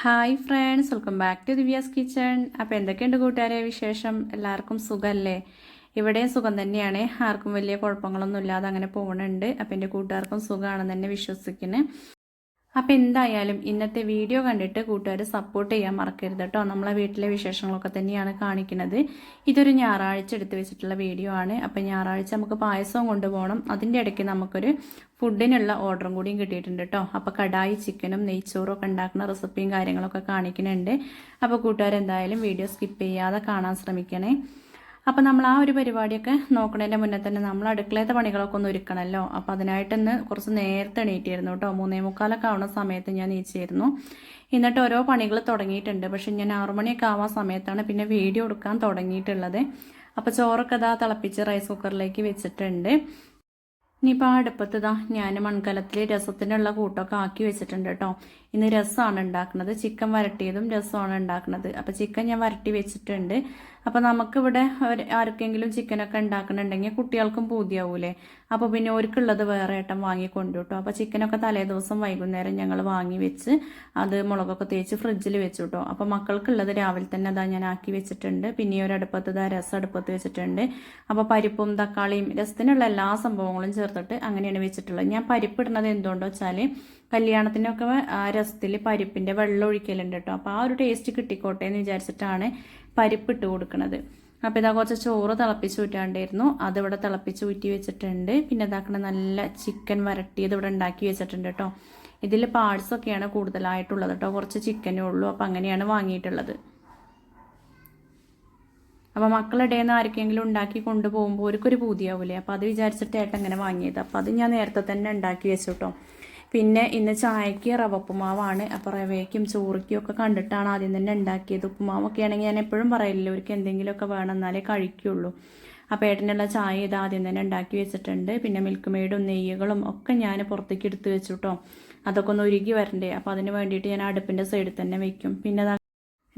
Hi friends welcome back to Divya's kitchen അപ്പോൾ എന്തൊക്കെയുണ്ട് കൂട്ടുകാരെ വിശേഷം? എല്ലാവർക്കും സുഖമല്ലേ ഇവിടെയും സുഖം തന്നെയാണ്. ആർക്കും വലിയ കുഴപ്പങ്ങളൊന്നും ഇല്ലാതെ അങ്ങനെ പോകുന്നുണ്ട് അപ്പം എന്റെ കൂട്ടുകാർക്കും സുഖമാണെന്ന് തന്നെ വിശ്വസിക്കുന്നു. അപ്പോൾ എന്തായാലും ഇന്നത്തെ വീഡിയോ കണ്ടിട്ട് കൂട്ടുകാർ സപ്പോർട്ട് ചെയ്യാൻ മറക്കരുത് കേട്ടോ. നമ്മളെ വീട്ടിലെ വിശേഷങ്ങളൊക്കെ തന്നെയാണ് കാണിക്കുന്നത്. ഇതൊരു ഞായറാഴ്ച എടുത്ത് വെച്ചിട്ടുള്ള വീഡിയോ ആണ്. അപ്പോൾ ഞായറാഴ്ച നമുക്ക് പായസവും കൊണ്ടുപോകണം. അതിന്റെ ഇടയ്ക്ക് നമുക്കൊരു ഫുഡിനുള്ള ഓർഡറും കൂടിയും കിട്ടിയിട്ടുണ്ട് കേട്ടോ. അപ്പോൾ കടായി ചിക്കനും നെയ്ച്ചോറും ഒക്കെ ഉണ്ടാക്കുന്ന റെസിപ്പിയും കാര്യങ്ങളൊക്കെ കാണിക്കുന്നുണ്ട്. അപ്പോൾ കൂട്ടുകാർ എന്തായാലും വീഡിയോ സ്കിപ്പ് ചെയ്യാതെ കാണാൻ ശ്രമിക്കണേ. അപ്പോൾ നമ്മൾ ആ ഒരു പരിപാടിയൊക്കെ നോക്കണതിന്റെ മുന്നേ തന്നെ നമ്മൾ അടുക്കളയത്തെ പണികളൊക്കെ ഒന്ന് ഒരുക്കണമല്ലോ അപ്പോൾ അതിനായിട്ടൊന്ന് കുറച്ച് നേരത്തെ എണീറ്റിരുന്നു കേട്ടോ. മൂന്നേ മുക്കാലൊക്കെ ആവുന്ന സമയത്ത് ഞാൻ നീച്ചിരുന്നു എന്നിട്ട് ഓരോ പണികൾ തുടങ്ങിയിട്ടുണ്ട്. പക്ഷെ ഞാൻ ആറുമണിയൊക്കെ ആവാൻ സമയത്താണ് പിന്നെ വീഡിയോ എടുക്കാൻ തുടങ്ങിയിട്ടുള്ളത്. അപ്പോൾ ചോറൊക്കെ ഇതാ തിളപ്പിച്ച് റൈസ് കുക്കറിലേക്ക് വെച്ചിട്ടുണ്ട്. ഇനിയിപ്പോൾ ആ അടുപ്പത്ത് ഇതാ ഞാൻ മൺകലത്തിൽ രസത്തിനുള്ള കൂട്ടൊക്കെ ആക്കി വെച്ചിട്ടുണ്ട് കേട്ടോ. ഇന്ന് രസമാണ് ഉണ്ടാക്കുന്നത്. ചിക്കൻ വരട്ടിയതും രസമാണ് ഉണ്ടാക്കുന്നത്. അപ്പോൾ ചിക്കൻ ഞാൻ വരട്ടി വെച്ചിട്ടുണ്ട്. അപ്പോൾ നമുക്കിവിടെ ആർക്കെങ്കിലും ചിക്കനൊക്കെ ഉണ്ടാക്കണുണ്ടെങ്കിൽ കുട്ടികൾക്കും പൂതിയാവൂലേ? അപ്പോൾ പിന്നെ ഓർക്കുള്ളത് വേറെ ഏട്ടം വാങ്ങി കൊണ്ടുവിട്ടു അപ്പോൾ ചിക്കനൊക്കെ തലേ ദിവസം വൈകുന്നേരം ഞങ്ങൾ വാങ്ങി വെച്ച് അത് മുളകൊക്കെ തേച്ച് ഫ്രിഡ്ജിൽ വെച്ചു കേട്ടോ അപ്പോൾ മക്കൾക്കുള്ളത് രാവിലെ തന്നെ അതാ ഞാൻ ആക്കി വെച്ചിട്ടുണ്ട്. പിന്നെ ഒരു അടുപ്പത്ത് ഇതാ രസം അടുപ്പത്ത് വെച്ചിട്ടുണ്ട്. അപ്പോൾ പരിപ്പും തക്കാളിയും രസത്തിനുള്ള എല്ലാ സംഭവങ്ങളും ചേർത്തിട്ട് അങ്ങനെയാണ് വെച്ചിട്ടുള്ളത്. ഞാൻ പരിപ്പ് ഇടുന്നത് എന്തുകൊണ്ടോ വെച്ചാൽ കല്യാണത്തിനൊക്കെ രസത്തിൽ പരിപ്പിന്റെ വെള്ളം ഒഴിക്കലുണ്ട് കേട്ടോ. അപ്പോൾ ആ ഒരു ടേസ്റ്റ് കിട്ടിക്കോട്ടെ എന്ന് വിചാരിച്ചിട്ടാണ് പരിപ്പ് ഇട്ട് കൊടുക്കുന്നത് അപ്പോൾ ഇതാ കുറച്ച് ചോറ് തിളപ്പിച്ച് ഊറ്റാണ്ടായിരുന്നു. അതിവിടെ തിളപ്പിച്ച് ഊറ്റി വെച്ചിട്ടുണ്ട്. പിന്നെ ഇതാക്കണ നല്ല ചിക്കൻ വരട്ടിയത് ഇവിടെ ഉണ്ടാക്കി വെച്ചിട്ടുണ്ട് കേട്ടോ. ഇതിൽ പാർട്സൊക്കെയാണ് കൂടുതലായിട്ടുള്ളത് കേട്ടോ. കുറച്ച് ചിക്കനേ ഉള്ളൂ. അപ്പോൾ അങ്ങനെയാണ് വാങ്ങിയിട്ടുള്ളത്. അപ്പോൾ മക്കളുടെ നിന്ന് ആർക്കെങ്കിലും ഉണ്ടാക്കി കൊണ്ടുപോകുമ്പോൾ അവർക്കൊരു പൂതിയാവൂലേ? അപ്പോൾ അത് വിചാരിച്ചിട്ട് ഏട്ടൻ വാങ്ങിയത്. അപ്പോൾ അത് ഞാൻ നേരത്തെ തന്നെ ഉണ്ടാക്കി വെച്ചു കേട്ടോ. പിന്നെ ഇന്ന് ചായക്ക് റവ ഉപ്പുമാവാണ് അപ്പോൾ റവയ്ക്കും ചോറയ്ക്കും ഒക്കെ കണ്ടിട്ടാണ് ആദ്യം തന്നെ ഉണ്ടാക്കിയത്. ഉപ്പുമാവൊക്കെ ആണെങ്കിൽ ഞാൻ എപ്പോഴും പറയില്ല അവർക്ക് എന്തെങ്കിലുമൊക്കെ വേണം എന്നാലേ കഴിക്കുള്ളൂ. അപ്പോൾ ഏട്ടനുള്ള ചായ ഇത് ആദ്യം തന്നെ ഉണ്ടാക്കി വെച്ചിട്ടുണ്ട്. പിന്നെ മിൽക്ക് മെയ്ഡും നെയ്യുകളും ഒക്കെ ഞാൻ പുറത്തേക്ക് എടുത്ത് വെച്ചു കേട്ടോ അതൊക്കെ ഒന്ന് ഉരുകി വരണ്ടേ. അപ്പോൾ അതിന് വേണ്ടിയിട്ട് ഞാൻ അടുപ്പിന്റെ സൈഡിൽ തന്നെ വെക്കും. പിന്നെ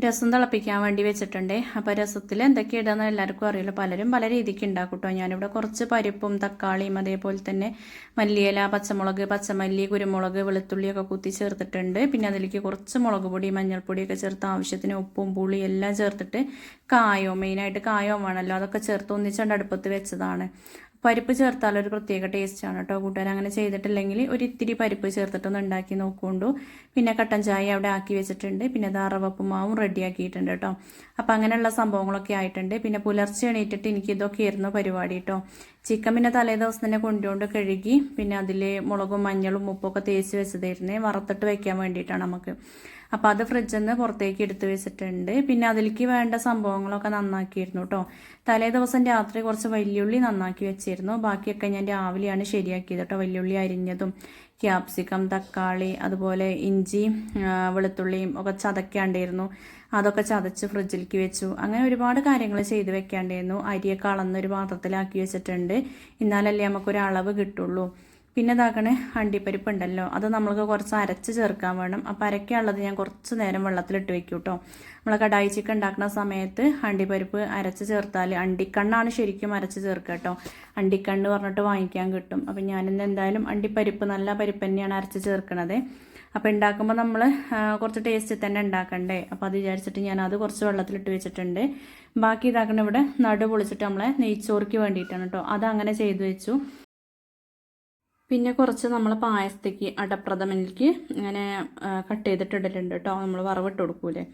രസം തിളപ്പിക്കാൻ വേണ്ടി വെച്ചിട്ടുണ്ട്. അപ്പോൾ രസത്തിൽ എന്തൊക്കെ ഇടാന്ന് എല്ലാവർക്കും അറിയില്ല. പലരും പല രീതിക്ക് ഉണ്ടാക്കും കേട്ടോ ഞാനിവിടെ കുറച്ച് പരിപ്പും തക്കാളിയും അതേപോലെ തന്നെ മല്ലിയില പച്ചമുളക് പച്ചമല്ലി കുരുമുളക് വെളുത്തുള്ളിയൊക്കെ കുത്തി ചേർത്തിട്ടുണ്ട്. പിന്നെ അതിലേക്ക് കുറച്ച് മുളക് പൊടി മഞ്ഞൾപ്പൊടിയൊക്കെ ചേർത്ത് ആവശ്യത്തിന് ഉപ്പും പുളിയും എല്ലാം ചേർത്തിട്ട് കായോ മെയിനായിട്ട് കായോ വേണമല്ലോ അതൊക്കെ ചേർത്ത് ഒന്നിച്ചുകൊണ്ട് അടുപ്പത്ത് വെച്ചതാണ്. പരിപ്പ് ചേർത്താൽ ഒരു പ്രത്യേക ടേസ്റ്റാണ് കേട്ടോ കൂട്ടുകാർ അങ്ങനെ ചെയ്തിട്ടില്ലെങ്കിൽ ഒരു ഇത്തിരി പരിപ്പ് ചേർത്തിട്ടൊന്ന് ഉണ്ടാക്കി നോക്കുകൊണ്ടു. പിന്നെ കട്ടൻ ചായ അവിടെ ആക്കി വെച്ചിട്ടുണ്ട്. പിന്നെ ദാറവപ്പ് മാവും റെഡി ആക്കിയിട്ടുണ്ട് കേട്ടോ അപ്പം അങ്ങനെയുള്ള സംഭവങ്ങളൊക്കെ ആയിട്ടുണ്ട്. പിന്നെ പുലർച്ചെ എണീറ്റിട്ട് എനിക്ക് ഇതൊക്കെ ആയിരുന്നു പരിപാടി കേട്ടോ ചിക്കൻ പിന്നെ തലേ ദിവസം തന്നെ കൊണ്ടുകൊണ്ട് കഴുകി പിന്നെ അതിൽ മുളകും മഞ്ഞളും ഉപ്പൊക്കെ തേച്ച് വെച്ചതായിരുന്നേ. വറുത്തിട്ട് വെക്കാൻ വേണ്ടിയിട്ടാണ് നമുക്ക്. അപ്പോൾ അത് ഫ്രിഡ്ജിൽ നിന്ന് പുറത്തേക്ക് എടുത്ത് വെച്ചിട്ടുണ്ട്. പിന്നെ അതിലേക്ക് വേണ്ട സംഭവങ്ങളൊക്കെ നന്നാക്കിയിരുന്നു കേട്ടോ തലേ ദിവസം രാത്രി കുറച്ച് വലിയുള്ളി നന്നാക്കി വെച്ചിരുന്നു. ബാക്കിയൊക്കെ ഞാൻ രാവിലെയാണ് ശരിയാക്കിയത് കേട്ടോ വലിയുള്ളി അരിഞ്ഞതും ക്യാപ്സിക്കം തക്കാളി അതുപോലെ ഇഞ്ചി വെളുത്തുള്ളിയും ഒക്കെ ചതയ്ക്കാണ്ടായിരുന്നു അതൊക്കെ ചതച്ച് ഫ്രിഡ്ജിലേക്ക് വെച്ചു. അങ്ങനെ ഒരുപാട് കാര്യങ്ങൾ ചെയ്ത് വെക്കേണ്ടിയിരുന്നു. അരിയൊക്കെ ഒരു പാത്രത്തിലാക്കി വെച്ചിട്ടുണ്ട്. എന്നാലല്ലേ നമുക്കൊരു അളവ് കിട്ടുള്ളൂ. പിന്നെ ഇതാക്കണേ അണ്ടിപ്പരിപ്പ് ഉണ്ടല്ലോ അത് നമ്മൾക്ക് കുറച്ച് അരച്ച് ചേർക്കാൻ വേണം. അപ്പോൾ അരക്കാനുള്ളത് ഞാൻ കുറച്ച് നേരം വെള്ളത്തിലിട്ട് വെക്കും കേട്ടോ നമ്മൾ കടായി ചിക്കൻ ഉണ്ടാക്കുന്ന സമയത്ത് അണ്ടിപ്പരിപ്പ് അരച്ച് ചേർത്താൽ അണ്ടിക്കണ്ണാണ് ശരിക്കും അരച്ച് ചേർക്കുക കേട്ടോ അണ്ടിക്കണ്ണ് പറഞ്ഞിട്ട് വാങ്ങിക്കാൻ കിട്ടും. അപ്പം ഞാനിന്ന് എന്തായാലും അണ്ടിപ്പരിപ്പ് നല്ല പരിപ്പ് തന്നെയാണ് അരച്ച് ചേർക്കണത്. അപ്പോൾ ഉണ്ടാക്കുമ്പോൾ നമ്മൾ കുറച്ച് ടേസ്റ്റ് തന്നെ ഉണ്ടാക്കണ്ടേ അപ്പോൾ അത് വിചാരിച്ചിട്ട് ഞാൻ അത് കുറച്ച് വെള്ളത്തിലിട്ട് വെച്ചിട്ടുണ്ട്. ബാക്കി ഇതാക്കണ ഇവിടെ നടു പൊളിച്ചിട്ട് നമ്മളെ നെയ്ച്ചോറിക്ക് വേണ്ടിയിട്ടാണ് കേട്ടോ അത് അങ്ങനെ ചെയ്തു വെച്ചു. പിന്നെ കുറച്ച് നമ്മൾ പായസത്തേക്ക് അടപ്രഥമനിലേക്ക് ഇങ്ങനെ കട്ട് ചെയ്തിട്ട് ഇടലുണ്ട് കേട്ടോ നമ്മൾ വറവിട്ട് കൊടുക്കൂലേ?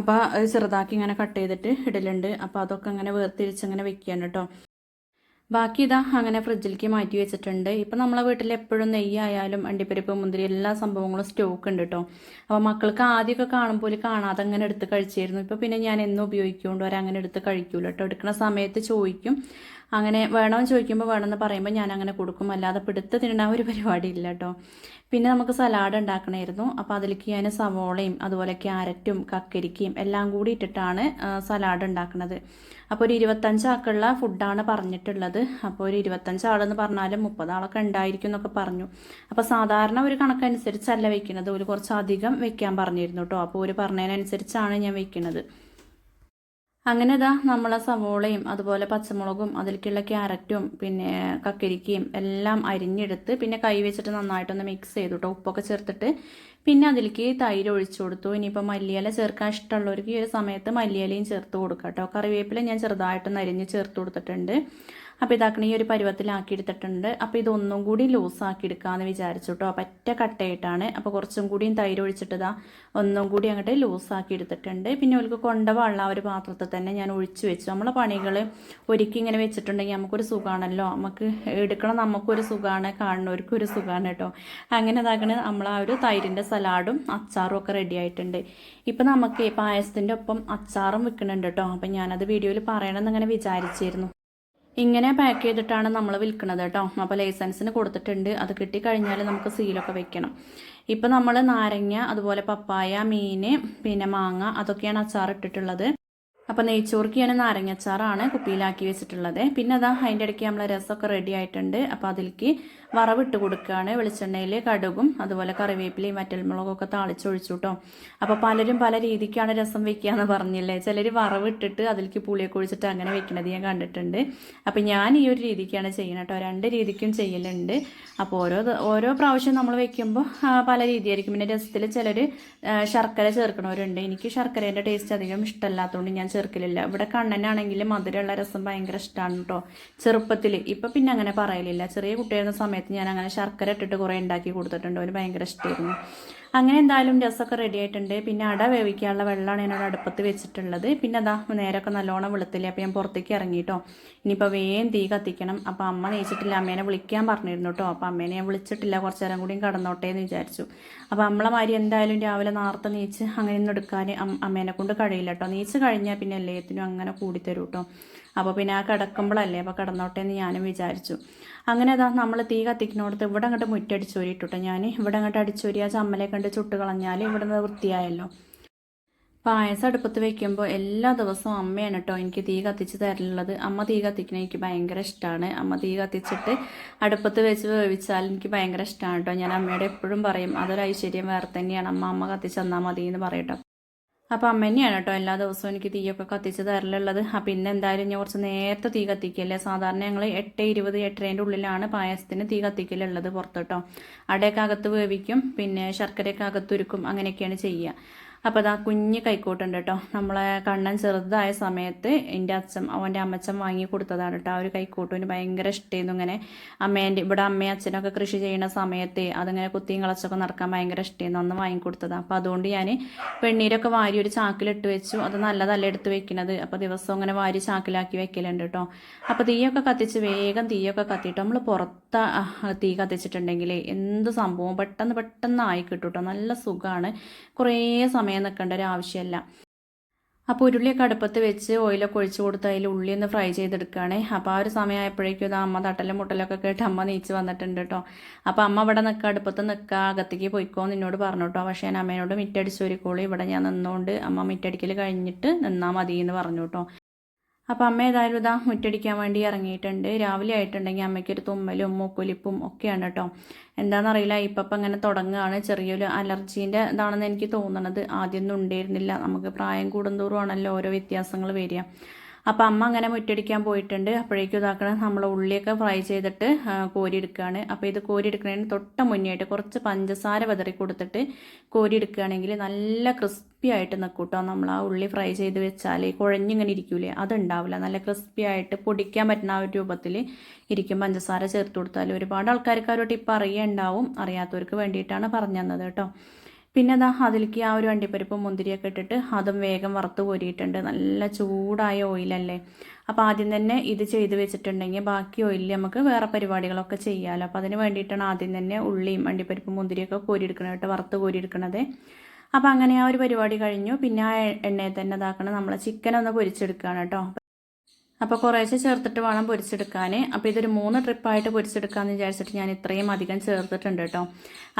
അപ്പോൾ ചെറുതാക്കി ഇങ്ങനെ കട്ട് ചെയ്തിട്ട് ഇടലുണ്ട്. അപ്പോൾ അതൊക്കെ ഇങ്ങനെ വേർതിരിച്ച് ഇങ്ങനെ വെക്കുകയാണ് കേട്ടോ ബാക്കി ഇതാ അങ്ങനെ ഫ്രിഡ്ജിലേക്ക് മാറ്റി വെച്ചിട്ടുണ്ട്. ഇപ്പം നമ്മളെ വീട്ടിൽ എപ്പോഴും നെയ്യായാലും അണ്ടിപ്പരിപ്പ് മുന്തിരി എല്ലാ സംഭവങ്ങളും സ്റ്റോക്ക് ഉണ്ട് കേട്ടോ അപ്പോൾ മക്കൾക്ക് ആദ്യമൊക്കെ കാണുമ്പോൾ കാണാതെ അങ്ങനെ എടുത്ത് കഴിച്ചിരുന്നു ഇപ്പോൾ പിന്നെ ഞാൻ എന്നും ഉപയോഗിക്കുകൊണ്ട് വരെ. അങ്ങനെ എടുത്ത് കഴിക്കൂല കേട്ടോ എടുക്കുന്ന സമയത്ത് ചോദിക്കും. അങ്ങനെ വേണമെന്ന് ചോദിക്കുമ്പോൾ വേണമെന്ന് പറയുമ്പോൾ ഞാൻ അങ്ങനെ കൊടുക്കും. അല്ലാതെ പിടുത്ത് തിന്നണ ഒരു പരിപാടി ഇല്ല കേട്ടോ പിന്നെ നമുക്ക് സലാഡ് ഉണ്ടാക്കണമായിരുന്നു അപ്പോൾ അതിലേക്ക് ഞാൻ സവോളയും അതുപോലെ ക്യാരറ്റും കക്കരിക്കയും എല്ലാം കൂടി ഇട്ടിട്ടാണ് സലാഡ് ഉണ്ടാക്കുന്നത് അപ്പോൾ ഒരു ഇരുപത്തഞ്ചാക്കുള്ള ഫുഡാണ് പറഞ്ഞിട്ടുള്ളത്. അപ്പോൾ ഒരു ഇരുപത്തഞ്ചാളെന്ന് പറഞ്ഞാലും മുപ്പതാളൊക്കെ ഉണ്ടായിരിക്കും എന്നൊക്കെ പറഞ്ഞു. അപ്പോൾ സാധാരണ ഒരു കണക്കനുസരിച്ചല്ല വെക്കുന്നത് ഒരു കുറച്ചധികം വെക്കാൻ പറഞ്ഞിരുന്നു കേട്ടോ അപ്പോൾ ഒരു പറഞ്ഞതിനനുസരിച്ചാണ് ഞാൻ വെക്കുന്നത് അങ്ങനെ ഇതാ നമ്മളെ സവോളയും അതുപോലെ പച്ചമുളകും അതിലേക്കുള്ള ക്യാരറ്റും പിന്നെ കക്കരിക്കയും എല്ലാം അരിഞ്ഞെടുത്ത് പിന്നെ കൈ വെച്ചിട്ട് നന്നായിട്ടൊന്ന് മിക്സ് ചെയ്തു കേട്ടോ ഉപ്പൊക്കെ ചേർത്തിട്ട് പിന്നെ അതിലേക്ക് തൈര് ഒഴിച്ചു കൊടുത്തു. ഇനിയിപ്പോൾ മല്ലിയില ചേർക്കാൻ ഇഷ്ടമുള്ളവർക്ക് ഈ ഒരു സമയത്ത് മല്ലിയിലയും ചേർത്ത് കൊടുക്കാം കേട്ടോ. കറിവേപ്പില ഞാൻ ചെറുതായിട്ടൊന്ന് അരിഞ്ഞ് ചേർത്ത് കൊടുത്തിട്ടുണ്ട്. അപ്പോൾ ഇതാക്കണ ഈ ഒരു പരുവത്തിലാക്കി എടുത്തിട്ടുണ്ട്. അപ്പോൾ ഇതൊന്നും കൂടി ലൂസാക്കി എടുക്കാമെന്ന് വിചാരിച്ചു കേട്ടോ. പറ്റ കട്ടയായിട്ടാണ്. അപ്പോൾ കുറച്ചും കൂടിയും തൈര് ഒഴിച്ചിട്ടതാ ഒന്നും കൂടി അങ്ങോട്ട് ലൂസാക്കി എടുത്തിട്ടുണ്ട്. പിന്നെ അവർക്ക് കൊണ്ട വെള്ളം ഒരു പാത്രത്തിൽ തന്നെ ഞാൻ ഒഴിച്ചു വെച്ചു. നമ്മളെ പണികൾ ഒരുക്കി ഇങ്ങനെ വെച്ചിട്ടുണ്ടെങ്കിൽ നമുക്കൊരു സുഖമാണല്ലോ നമുക്ക് എടുക്കണം നമുക്കൊരു സുഖമാണ് കാണുന്നവർക്കും ഒരു സുഖമാണ് കേട്ടോ. അങ്ങനെ ഇതാക്കണ നമ്മൾ ആ ഒരു തൈരിന്റെ സലാഡും അച്ചാറും ഒക്കെ റെഡി ആയിട്ടുണ്ട്. ഇപ്പം നമുക്ക് പായസത്തിന്റെ ഒപ്പം അച്ചാറും വിൽക്കുന്നുണ്ട് കേട്ടോ അപ്പം ഞാനത് വീഡിയോയിൽ പറയണമെന്ന് അങ്ങനെ വിചാരിച്ചിരുന്നു. ഇങ്ങനെ പാക്ക് ചെയ്തിട്ടാണ് നമ്മൾ വിൽക്കുന്നത് കേട്ടോ അപ്പോൾ ലൈസൻസിന് കൊടുത്തിട്ടുണ്ട്. അത് കിട്ടിക്കഴിഞ്ഞാൽ നമുക്ക് സീലൊക്കെ വെക്കണം. ഇപ്പം നമ്മൾ നാരങ്ങ അതുപോലെ പപ്പായ മീൻ പിന്നെ മാങ്ങ അതൊക്കെയാണ് അച്ചാർ ഇട്ടിട്ടുള്ളത്. അപ്പോൾ നെയ്ച്ചോർക്ക് ഞാൻ നാരങ്ങച്ചാറാണ് കുപ്പിയിലാക്കി വെച്ചിട്ടുള്ളത്. പിന്നെ അതാ അതിന്റെ ഇടയ്ക്ക് നമ്മൾ രസമൊക്കെ റെഡി ആയിട്ടുണ്ട്. അപ്പോൾ അതിലേക്ക് വറവിട്ട് കൊടുക്കുകയാണ്. വെളിച്ചെണ്ണയിൽ കടുകും അതുപോലെ കറിവേപ്പിലയും വറ്റൽമുളകൊക്കെ താളിച്ചൊഴിച്ചു കേട്ടോ അപ്പോൾ പലരും പല രീതിക്കാണ് രസം വെക്കുക എന്ന് പറഞ്ഞില്ലേ? ചിലർ വറവിട്ടിട്ട് അതിലേക്ക് പുളിയൊക്കെ ഒഴിച്ചിട്ട് അങ്ങനെ വെക്കുന്നത് ഞാൻ കണ്ടിട്ടുണ്ട്. അപ്പോൾ ഞാൻ ഈ ഒരു രീതിക്കാണ് ചെയ്യുന്നത് കേട്ടോ രണ്ട് രീതിക്കും ചെയ്യലുണ്ട്. അപ്പോൾ ഓരോ ഓരോ പ്രാവശ്യം നമ്മൾ വെക്കുമ്പോൾ പല രീതിയായിരിക്കും. പിന്നെ രസത്തിൽ ചിലർ ശർക്കര ചേർക്കണവരുണ്ട്. എനിക്ക് ശർക്കരേന്റെ ടേസ്റ്റ് അധികം ഇഷ്ടമല്ലാത്തതുകൊണ്ട് ഞാൻ ചേർക്കലില്ല. ഇവിടെ കണ്ണനാണെങ്കിൽ മധുരമുള്ള രസം ഭയങ്കര ഇഷ്ടമാണ് കേട്ടോ ചെറുപ്പത്തിൽ ഇപ്പം പിന്നെ അങ്ങനെ പറയലില്ല. ചെറിയ കുട്ടിയായിരുന്ന സമയത്ത് ഞാൻ അങ്ങനെ ശർക്കര ഇട്ടിട്ട് കുറേ ഉണ്ടാക്കി കൊടുത്തിട്ടുണ്ട്. അവന് ഭയങ്കര ഇഷ്ടമായിരുന്നു അങ്ങനെ എന്തായാലും രസമൊക്കെ റെഡി ആയിട്ടുണ്ട്. പിന്നെ അട വേവിക്കാനുള്ള വെള്ളമാണ് ഞാനവിടെ അടുപ്പത്ത് വെച്ചിട്ടുള്ളത്. പിന്നെ അതാ നേരമൊക്കെ നല്ലോണം വെളുത്തില്ലേ അപ്പോൾ ഞാൻ പുറത്തേക്ക് ഇറങ്ങി കേട്ടോ ഇനിയിപ്പോൾ വേഗം തീ കത്തിക്കണം. അപ്പോൾ അമ്മ നീച്ചിട്ടില്ല അമ്മേനെ വിളിക്കാൻ പറഞ്ഞിരുന്നു കേട്ടോ അപ്പോൾ അമ്മേനെ ഞാൻ വിളിച്ചിട്ടില്ല. കുറച്ച് നേരം കൂടിയും കടന്നോട്ടെ എന്ന് വിചാരിച്ചു. അപ്പോൾ നമ്മളെ എന്തായാലും രാവിലെ നേരത്തെ നീച്ച് അങ്ങനെ ഒന്നും എടുക്കാൻ അമ്മേനെ കൊണ്ട് കഴിയില്ല കേട്ടോ നീച്ച് കഴിഞ്ഞാൽ പിന്നെ എല്ലാത്തിനും അങ്ങനെ കൂടിത്തരും കേട്ടോ അപ്പോൾ പിന്നെ ആ കിടക്കുമ്പോഴല്ലേ അപ്പോൾ കിടന്നോട്ടെ എന്ന് ഞാനും വിചാരിച്ചു. അങ്ങനെ അതാ നമ്മൾ തീ കത്തിക്കുന്നിടത്ത് ഇവിടെ അങ്ങോട്ട് മുറ്റടിച്ചോരിട്ടോ ഞാൻ ഇവിടെ അങ്ങോട്ട് അടിച്ചോരി ആ ചമ്മലെ കണ്ട് ചുട്ട് കളഞ്ഞാൽ ഇവിടെ നിന്ന് വൃത്തിയായല്ലോ. പായസം അടുപ്പത്ത് വെക്കുമ്പോൾ എല്ലാ ദിവസവും അമ്മയാണ് കേട്ടോ എനിക്ക് തീ കത്തിച്ച് തരലുള്ളത്. അമ്മ തീ കത്തിക്കണ എനിക്ക് ഭയങ്കര ഇഷ്ടമാണ് അമ്മ തീ കത്തിച്ചിട്ട് അടുപ്പത്ത് വെച്ച് വേവിച്ചാൽ എനിക്ക് ഭയങ്കര ഇഷ്ടമാണ് കേട്ടോ ഞാൻ അമ്മയോട് എപ്പോഴും പറയും അതൊരു ഐശ്വര്യം വേറെ തന്നെയാണ്. അമ്മ അമ്മ കത്തിച്ച് തന്നാൽ മതി എന്ന് പറയട്ടോ അപ്പോൾ അമ്മേനെയാണ് കേട്ടോ എല്ലാ ദിവസവും എനിക്ക് തീയൊക്കെ കത്തിച്ച് തരലുള്ളത്. അപ്പം പിന്നെ എന്തായാലും ഞാൻ കുറച്ച് നേരത്തെ തീ കത്തിക്കല്ലേ? സാധാരണ ഞങ്ങൾ എട്ട് ഇരുപത് എട്ടരേന്റെ ഉള്ളിലാണ് പായസത്തിന് തീ കത്തിക്കലുള്ളത് പുറത്ത് കേട്ടോ. അടയൊക്കെ അകത്ത് വേവിക്കും പിന്നെ ശർക്കരയൊക്കെ അകത്തുരുക്കും അങ്ങനെയൊക്കെയാണ് ചെയ്യുക. അപ്പോൾ അതാ കുഞ്ഞ് കൈക്കോട്ടുണ്ട് കേട്ടോ നമ്മളെ കണ്ണൻ ചെറുതായ സമയത്ത് എന്റെ അച്ഛൻ അവന്റെ അമ്മച്ചൻ വാങ്ങി കൊടുത്തതാണ് കേട്ടോ ആ ഒരു കൈക്കോട്ടുവിന് ഭയങ്കര ഇഷ്ടമായിരുന്നു ഇങ്ങനെ അമ്മേന്റെ ഇവിടെ അമ്മയും അച്ഛനൊക്കെ കൃഷി ചെയ്യുന്ന സമയത്ത് അതിങ്ങനെ കുത്തിയും കളച്ചൊക്കെ നടക്കാൻ ഭയങ്കര ഇഷ്ടമായിരുന്നു അന്ന് വാങ്ങിക്കൊടുത്തതാണ് അപ്പോൾ അതുകൊണ്ട് ഞാൻ പെണ്ണീരൊക്കെ വാരി ഒരു ചാക്കിലിട്ട് വെച്ചു. അത് നല്ലതല്ല എടുത്ത് വെക്കുന്നത് അപ്പോൾ ദിവസം അങ്ങനെ വാരി ചാക്കിലാക്കി വെക്കലുണ്ട് കേട്ടോ അപ്പോൾ തീയൊക്കെ കത്തിച്ച് വേഗം തീയൊക്കെ കത്തിയിട്ട് നമ്മൾ പുറത്ത് തീ കത്തിച്ചിട്ടുണ്ടെങ്കിൽ എന്ത് സംഭവം? പെട്ടെന്ന് പെട്ടെന്ന് ആയി കിട്ടും കേട്ടോ നല്ല സുഖമാണ് കുറേ സമയം നിൽക്കേണ്ട ഒരു ആവശ്യമില്ല. അപ്പോൾ ഉരുളിയൊക്കെ അടുപ്പത്ത് വെച്ച് ഓയിലൊക്കെ ഒഴിച്ച് കൊടുത്ത് അതിൽ ഉള്ളി ഒന്ന് ഫ്രൈ ചെയ്തെടുക്കുകയാണേ. അപ്പോൾ ആ ഒരു സമയമായപ്പോഴേക്കും ഇത് അമ്മ തട്ടലും മുട്ടലൊക്കെ കേട്ട് അമ്മ നീച്ച് വന്നിട്ടുണ്ട് കേട്ടോ. അപ്പോൾ അമ്മ ഇവിടെ നിൽക്കുക അടുപ്പത്ത് നിൽക്കുക അകത്തേക്ക് പോയിക്കോ എന്നോട് പറഞ്ഞു കേട്ടോ. പക്ഷേ ഞാൻ അമ്മേനോട് മിറ്റടിച്ചൊരിക്കോളി ഇവിടെ ഞാൻ നിന്നുകൊണ്ട് അമ്മ മിറ്റടിക്കൽ കഴിഞ്ഞിട്ട് നിന്നാൽ മതി എന്ന് പറഞ്ഞു കേട്ടോ. അപ്പോൾ അമ്മ ഏതായാലും ഇതാ മുറ്റടിക്കാൻ വേണ്ടി ഇറങ്ങിയിട്ടുണ്ട്. രാവിലെ ആയിട്ടുണ്ടെങ്കിൽ അമ്മയ്ക്കൊരു തുമ്മലും മൂക്കൊലിപ്പും ഒക്കെയാണ് കേട്ടോ എന്താണെന്നറിയില്ല ഇപ്പം ഇങ്ങനെ തുടങ്ങുകയാണ്. ചെറിയൊരു അലർജീന്റെ ഇതാണെന്ന് എനിക്ക് തോന്നണത്. ആദ്യമൊന്നും ഉണ്ടായിരുന്നില്ല. നമുക്ക് പ്രായം കൂടുന്തോറും ആണല്ലോ ഓരോ വ്യത്യാസങ്ങൾ വരിക. അപ്പോൾ അമ്മ അങ്ങനെ മുറ്റടിക്കാൻ പോയിട്ടുണ്ട്. അപ്പോഴേക്കും ഇതാക്കണം നമ്മൾ ഉള്ളിയൊക്കെ ഫ്രൈ ചെയ്തിട്ട് കോരി എടുക്കുകയാണ് അപ്പോൾ ഇത് കോരി എടുക്കുന്നതിന് തൊട്ട മുന്നേയായിട്ട് കുറച്ച് പഞ്ചസാര വിതറി കൊടുത്തിട്ട് കോരി എടുക്കുകയാണെങ്കിൽ നല്ല ക്രിസ്പി ആയിട്ട് നിൽക്കും കേട്ടോ നമ്മൾ ആ ഉള്ളി ഫ്രൈ ചെയ്ത് വെച്ചാൽ കുഴഞ്ഞിങ്ങനെ ഇരിക്കൂലേ? അതുണ്ടാവില്ല. നല്ല ക്രിസ്പി ആയിട്ട് പൊടിക്കാൻ പറ്റുന്ന ആ ഒരു രൂപത്തിൽ ഇരിക്കും പഞ്ചസാര ചേർത്ത് കൊടുത്താൽ ഒരുപാട് ആൾക്കാർക്ക് ആ ഒരു അറിയാത്തവർക്ക് വേണ്ടിയിട്ടാണ് പറഞ്ഞു തന്നത് കേട്ടോ പിന്നെ അതാ അതിലേക്ക് ആ ഒരു വണ്ടിപ്പരിപ്പ് മുന്തിരിയൊക്കെ ഇട്ടിട്ട് അതും വേഗം വറുത്ത് കോരിയിട്ടുണ്ട്. നല്ല ചൂടായ ഓയിലല്ലേ അപ്പോൾ ആദ്യം തന്നെ ഇത് ചെയ്ത് വെച്ചിട്ടുണ്ടെങ്കിൽ ബാക്കി ഓയിലിൽ നമുക്ക് വേറെ പരിപാടികളൊക്കെ ചെയ്യാമല്ലോ അപ്പോൾ അതിന് വേണ്ടിയിട്ടാണ് ആദ്യം തന്നെ ഉള്ളിയും അണ്ടിപ്പരിപ്പും മുന്തിരിയൊക്കെ കോരിയെടുക്കണം കേട്ടോ വറുത്ത് കോരിയെടുക്കണത്. അപ്പോൾ അങ്ങനെ ആ ഒരു പരിപാടി കഴിഞ്ഞു. പിന്നെ ആ എണ്ണയിൽ തന്നെ ഇതാക്കണം. നമ്മൾ ചിക്കൻ ഒന്ന് പൊരിച്ചെടുക്കുകയാണ് കേട്ടോ. അപ്പോൾ കുറേശ്ശെ ചേർത്തിട്ട് വേണം പൊരിച്ചെടുക്കാൻ അപ്പോൾ ഇതൊരു മൂന്ന് ട്രിപ്പായിട്ട് പൊരിച്ചെടുക്കാമെന്ന് വിചാരിച്ചിട്ട് ഞാൻ ഇത്രയും അധികം ചേർത്തിട്ടുണ്ട് കേട്ടോ.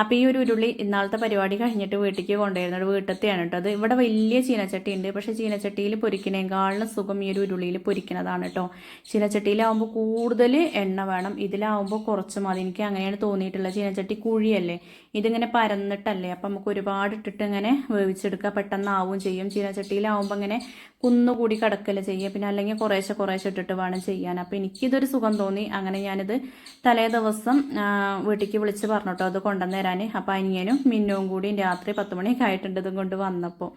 അപ്പോൾ ഈ ഒരു ഉരുളി ഇന്നാളത്തെ പരിപാടി കഴിഞ്ഞിട്ട് വീട്ടിലേക്ക് കൊണ്ടുവരുന്നത് വീട്ടിലത്തെയാണ് കേട്ടോ. അത് ഇവിടെ വലിയ ചീനച്ചട്ടി ഉണ്ട്. പക്ഷേ ചീനച്ചട്ടിയിൽ പൊരിക്കണേക്കാളും സുഖം ഈ ഒരു ഉരുളിയിൽ പൊരിക്കുന്നതാണ് കേട്ടോ. ചീനച്ചട്ടിയിലാവുമ്പോൾ കൂടുതൽ എണ്ണ വേണം. ഇതിലാവുമ്പോൾ കുറച്ച് മതി. എനിക്ക് അങ്ങനെയാണ് തോന്നിയിട്ടുള്ളത് ചീനച്ചട്ടി കുഴിയല്ലേ? ഇതിങ്ങനെ പരന്നിട്ടല്ലേ? അപ്പം നമുക്ക് ഒരുപാട് ഇട്ടിട്ട് ഇങ്ങനെ വേവിച്ചെടുക്കുക പെട്ടെന്നാവും ചെയ്യും. ചീനച്ചട്ടിയിലാവുമ്പോൾ ഇങ്ങനെ കുന്നുകൂടി കടക്കൽ ചെയ്യുക. പിന്നെ അല്ലെങ്കിൽ കുറേശ്ശെ കുറേശ്ശെ ഇട്ടിട്ട് വേണം ചെയ്യാൻ. അപ്പോൾ എനിക്കിതൊരു സുഖം തോന്നി. അങ്ങനെ ഞാനിത് തലേ ദിവസം വീട്ടിലേക്ക് വിളിച്ച് പറഞ്ഞു അത് കൊണ്ടുവന്നു തരാൻ അപ്പോൾ അനിയനും മിന്നും കൂടി രാത്രി പത്ത് മണിയൊക്കെ ആയിട്ടുണ്ട് ഇതും കൊണ്ട് വന്നപ്പോൾ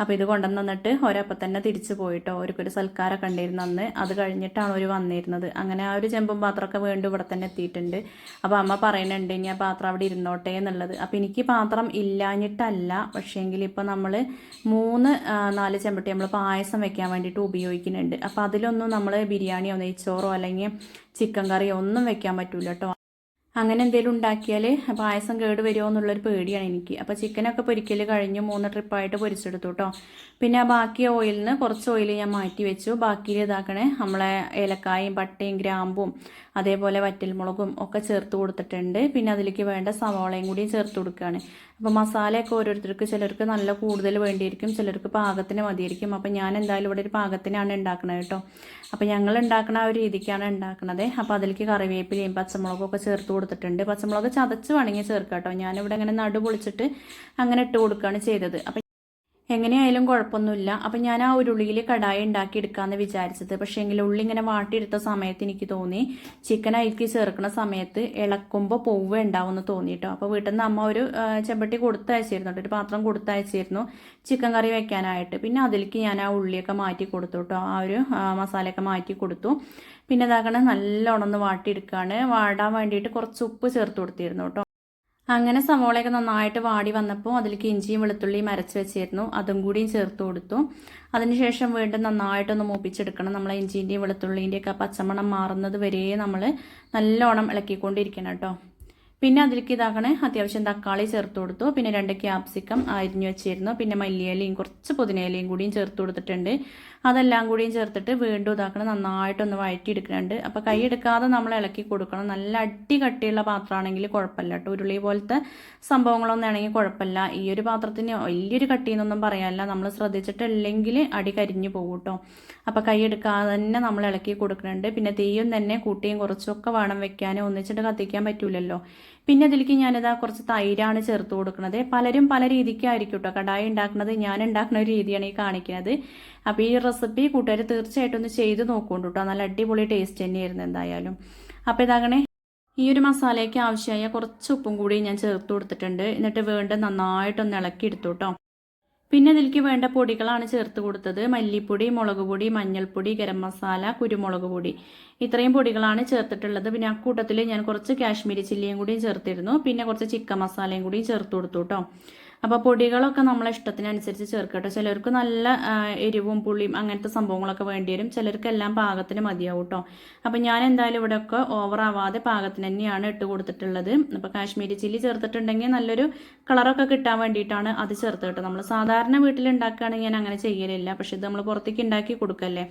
അപ്പോൾ ഇത് കൊണ്ടുവന്ന് തന്നിട്ട് ഒരപ്പം തന്നെ തിരിച്ചു പോയിട്ടോ. അവർക്കൊരു സൽക്കാരമൊക്കെ ഉണ്ടായിരുന്നു അന്ന്. അത് കഴിഞ്ഞിട്ടാണ് അവർ വന്നിരുന്നത്. അങ്ങനെ ആ ഒരു ചെമ്പും പാത്രമൊക്കെ വീണ്ടും ഇവിടെ തന്നെ എത്തിയിട്ടുണ്ട്. അപ്പോൾ അമ്മ പറയുന്നുണ്ട് ഇനി ആ പാത്രം അവിടെ ഇരുന്നോട്ടെ എന്നുള്ളത്. അപ്പോൾ എനിക്ക് പാത്രം ഇല്ലാഞ്ഞിട്ടല്ല. പക്ഷേങ്കിൽ ഇപ്പോൾ നമ്മൾ മൂന്ന് നാല് ചെമ്പട്ടി നമ്മൾ പായസം വെക്കാൻ വേണ്ടിയിട്ട് ഉപയോഗിക്കുന്നുണ്ട്. അപ്പോൾ അതിലൊന്നും നമ്മൾ ബിരിയാണിയോ നെയ്ച്ചോറോ അല്ലെങ്കിൽ ചിക്കൻ കറിയോ ഒന്നും വെക്കാൻ പറ്റൂല കേട്ടോ അങ്ങനെ എന്തെങ്കിലും ഉണ്ടാക്കിയാൽ പായസം കേട് വരുമോ എന്നുള്ളൊരു പേടിയാണ് എനിക്ക്. അപ്പോൾ ചിക്കനൊക്കെ പൊരിക്കൽ കഴിഞ്ഞു മൂന്ന് ട്രിപ്പായിട്ട് പൊരിച്ചെടുത്തു കേട്ടോ പിന്നെ ആ ബാക്കി ഓയിലിന് കുറച്ച് ഓയിൽ ഞാൻ മാറ്റി വെച്ചു. ബാക്കിയിൽ ഇതാക്കണേ നമ്മളെ ഏലക്കായും പട്ടയും ഗ്രാമ്പും അതേപോലെ വറ്റൽമുളകും ഒക്കെ ചേർത്ത് കൊടുത്തിട്ടുണ്ട്. പിന്നെ അതിലേക്ക് വേണ്ട സവാളയും കൂടി ചേർത്ത് കൊടുക്കുകയാണ്. അപ്പോൾ മസാലയൊക്കെ ഓരോരുത്തർക്ക് ചിലർക്ക് നല്ല കൂടുതൽ വേണ്ടിയിരിക്കും ചിലർക്ക് പാകത്തിന് മതിയായിരിക്കും. അപ്പോൾ ഞാൻ എന്തായാലും ഇവിടെ ഒരു പാകത്തിനാണ് ഉണ്ടാക്കുന്നത് കേട്ടോ. അപ്പോൾ ഞങ്ങൾ ഉണ്ടാക്കുന്ന ആ ഒരു രീതിക്കാണ് ഉണ്ടാക്കുന്നത് അപ്പോൾ അതിലേക്ക് കറിവേപ്പിലയും പച്ചമുളകും ഒക്കെ ചേർത്ത് കൊടുത്തിട്ടുണ്ട്. പച്ചമുളക് ചതച്ച് വേണമെങ്കിൽ ചേർക്കാം കേട്ടോ. ഞാനിവിടെ ഇങ്ങനെ നടു പൊളിച്ചിട്ട് അങ്ങനെ ഇട്ട് കൊടുക്കുകയാണ് ചെയ്തത്. അപ്പം എങ്ങനെയായാലും കുഴപ്പമൊന്നുമില്ല. അപ്പം ഞാൻ ആ ഒരു ഉള്ളിയിൽ കടായി ഉണ്ടാക്കി എടുക്കാമെന്ന് വിചാരിച്ചത്. പക്ഷേ എങ്കിൽ ഉള്ളി ഇങ്ങനെ വാട്ടിയെടുത്ത സമയത്ത് എനിക്ക് തോന്നി ചിക്കൻ അരിക്ക് ചേർക്കുന്ന സമയത്ത് ഇളക്കുമ്പോൾ പൊവ്വ ഉണ്ടാവുമെന്ന് തോന്നിയിട്ടോ അപ്പൊ അപ്പോൾ വീട്ടിൽ നിന്ന് അമ്മ ഒരു ചെമ്പട്ടി കൊടുത്തയച്ചിരുന്നു ഒരു പാത്രം കൊടുത്തയച്ചിരുന്നു ചിക്കൻ കറി വെക്കാനായിട്ട്. പിന്നെ അതിലേക്ക് ഞാൻ ആ ഉള്ളിയൊക്കെ മാറ്റി കൊടുത്തു കേട്ടോ ആ ഒരു മസാലയൊക്കെ മാറ്റി കൊടുത്തു. പിന്നെ ഇതാക്കണ നല്ലോണം ഒന്ന് വാട്ടിയെടുക്കുകയാണ് വാടാൻ വേണ്ടിയിട്ട് കുറച്ച് ഉപ്പ് ചേർത്ത് കൊടുത്തിരുന്നു കേട്ടോ അങ്ങനെ സവോളയൊക്കെ നന്നായിട്ട് വാടി വന്നപ്പോൾ അതിലേക്ക് ഇഞ്ചിയും വെളുത്തുള്ളിയും അരച്ച് വെച്ചിരുന്നു. അതും കൂടിയും ചേർത്ത് കൊടുത്തു. അതിനുശേഷം വീണ്ടും നന്നായിട്ടൊന്ന് മൂപ്പിച്ചെടുക്കണം. നമ്മളെ ഇഞ്ചിന്റെയും വെളുത്തുള്ളിന്റെയും ഒക്കെ പച്ചമണം മാറുന്നത് വരെ നമ്മൾ നല്ലോണം ഇളക്കിക്കൊണ്ടിരിക്കണം കേട്ടോ. പിന്നെ അതിലേക്ക് ഇതാക്കണേ അത്യാവശ്യം തക്കാളി ചേർത്ത് കൊടുത്തു. പിന്നെ രണ്ട് ക്യാപ്സിക്കം അരിഞ്ഞു വെച്ചിരുന്നു. പിന്നെ മല്ലിയിലയും കുറച്ച് പുതിനയിലയും കൂടിയും ചേർത്ത് കൊടുത്തിട്ടുണ്ട്. അതെല്ലാം കൂടിയും ചേർത്തിട്ട് വീണ്ടും ഇതാക്കണം നന്നായിട്ടൊന്ന് വഴറ്റിയെടുക്കുന്നുണ്ട്. അപ്പോൾ കൈ എടുക്കാതെ നമ്മൾ ഇളക്കി കൊടുക്കണം. നല്ല അടി കട്ടിയുള്ള പാത്രമാണെങ്കിൽ കുഴപ്പമില്ല കേട്ടോ. ഉരുളി പോലത്തെ സംഭവങ്ങളൊന്നും ആണെങ്കിൽ കുഴപ്പമില്ല. ഈ ഒരു പാത്രത്തിന് വലിയൊരു കട്ടിയെന്നൊന്നും പറയാനില്ല. നമ്മൾ ശ്രദ്ധിച്ചിട്ടില്ലെങ്കിൽ അടി കരിഞ്ഞു പോകും കേട്ടോ. അപ്പോൾ കൈ എടുക്കാതെ തന്നെ നമ്മൾ ഇളക്കി കൊടുക്കുന്നുണ്ട്. പിന്നെ തീയും തന്നെ കൂട്ടിയും കുറച്ചൊക്കെ വേണം വെക്കാനും ഒന്നിച്ചിട്ട് കത്തിക്കാൻ പറ്റൂലല്ലോ. പിന്നെ അതിലേക്ക് ഞാനിതാ കുറച്ച് തൈരാണ് ചേർത്ത് കൊടുക്കുന്നത്. പലരും പല രീതിക്കായിരിക്കും കേട്ടോ കടായി ഉണ്ടാക്കുന്നത്. ഞാൻ ഉണ്ടാക്കുന്ന ഒരു രീതിയാണ് ഈ കാണിക്കുന്നത്. അപ്പോൾ ഈ റെസിപ്പി കൂട്ടുകാർ തീർച്ചയായിട്ടും ഒന്ന് ചെയ്ത് നോക്കുന്നുണ്ട് കേട്ടോ നല്ല അടിപൊളി ടേസ്റ്റ് തന്നെയായിരുന്നു എന്തായാലും. അപ്പോൾ ഇതാകണേ ഈ ഒരു മസാലയ്ക്ക് ആവശ്യമായ കുറച്ച് ഉപ്പും കൂടി ഞാൻ ചേർത്ത് കൊടുത്തിട്ടുണ്ട്. എന്നിട്ട് വീണ്ടും നന്നായിട്ടൊന്ന് ഇളക്കി എടുത്തു കേട്ടോ പിന്നെ ഇതിലേക്ക് വേണ്ട പൊടികളാണ് ചേർത്ത് കൊടുത്തത്. മല്ലിപ്പൊടി മുളക് പൊടി മഞ്ഞൾപ്പൊടി ഗരം മസാല കുരുമുളക് പൊടി. ഇത്രയും പൊടികളാണ് ചേർത്തിട്ടുള്ളത്. പിന്നെ ആ കൂട്ടത്തിൽ ഞാൻ കുറച്ച് കാശ്മീരി ചില്ലിയും കൂടിയും ചേർത്തിരുന്നു. പിന്നെ കുറച്ച് ചിക്കൻ മസാലയും കൂടിയും ചേർത്ത് കൊടുത്തു കേട്ടോ. അപ്പോൾ പൊടികളൊക്കെ നമ്മളെ ഇഷ്ടത്തിനനുസരിച്ച് ചേർക്കട്ടെ. ചിലർക്ക് നല്ല എരിവും പുളിയും അങ്ങനത്തെ സംഭവങ്ങളൊക്കെ വേണ്ടി വരും. ചിലർക്ക് എല്ലാം പാകത്തിന് മതിയാവും കേട്ടോ അപ്പോൾ ഞാൻ എന്തായാലും ഇവിടെയൊക്കെ ഓവർ ആവാതെ പാകത്തിന് തന്നെയാണ് ഇട്ട് കൊടുത്തിട്ടുള്ളത്. അപ്പോൾ കാശ്മീരി ചില്ലി ചേർത്തിട്ടുണ്ടെങ്കിൽ നല്ലൊരു കളറൊക്കെ കിട്ടാൻ വേണ്ടിയിട്ടാണ് അത് ചേർത്ത് കേട്ടോ നമ്മൾ സാധാരണ വീട്ടിൽ ഉണ്ടാക്കുകയാണെങ്കിൽ ഞാൻ അങ്ങനെ ചെയ്യലില്ല. പക്ഷെ ഇത് നമ്മൾ പുറത്തേക്ക് ഉണ്ടാക്കി കൊടുക്കല്ലേ.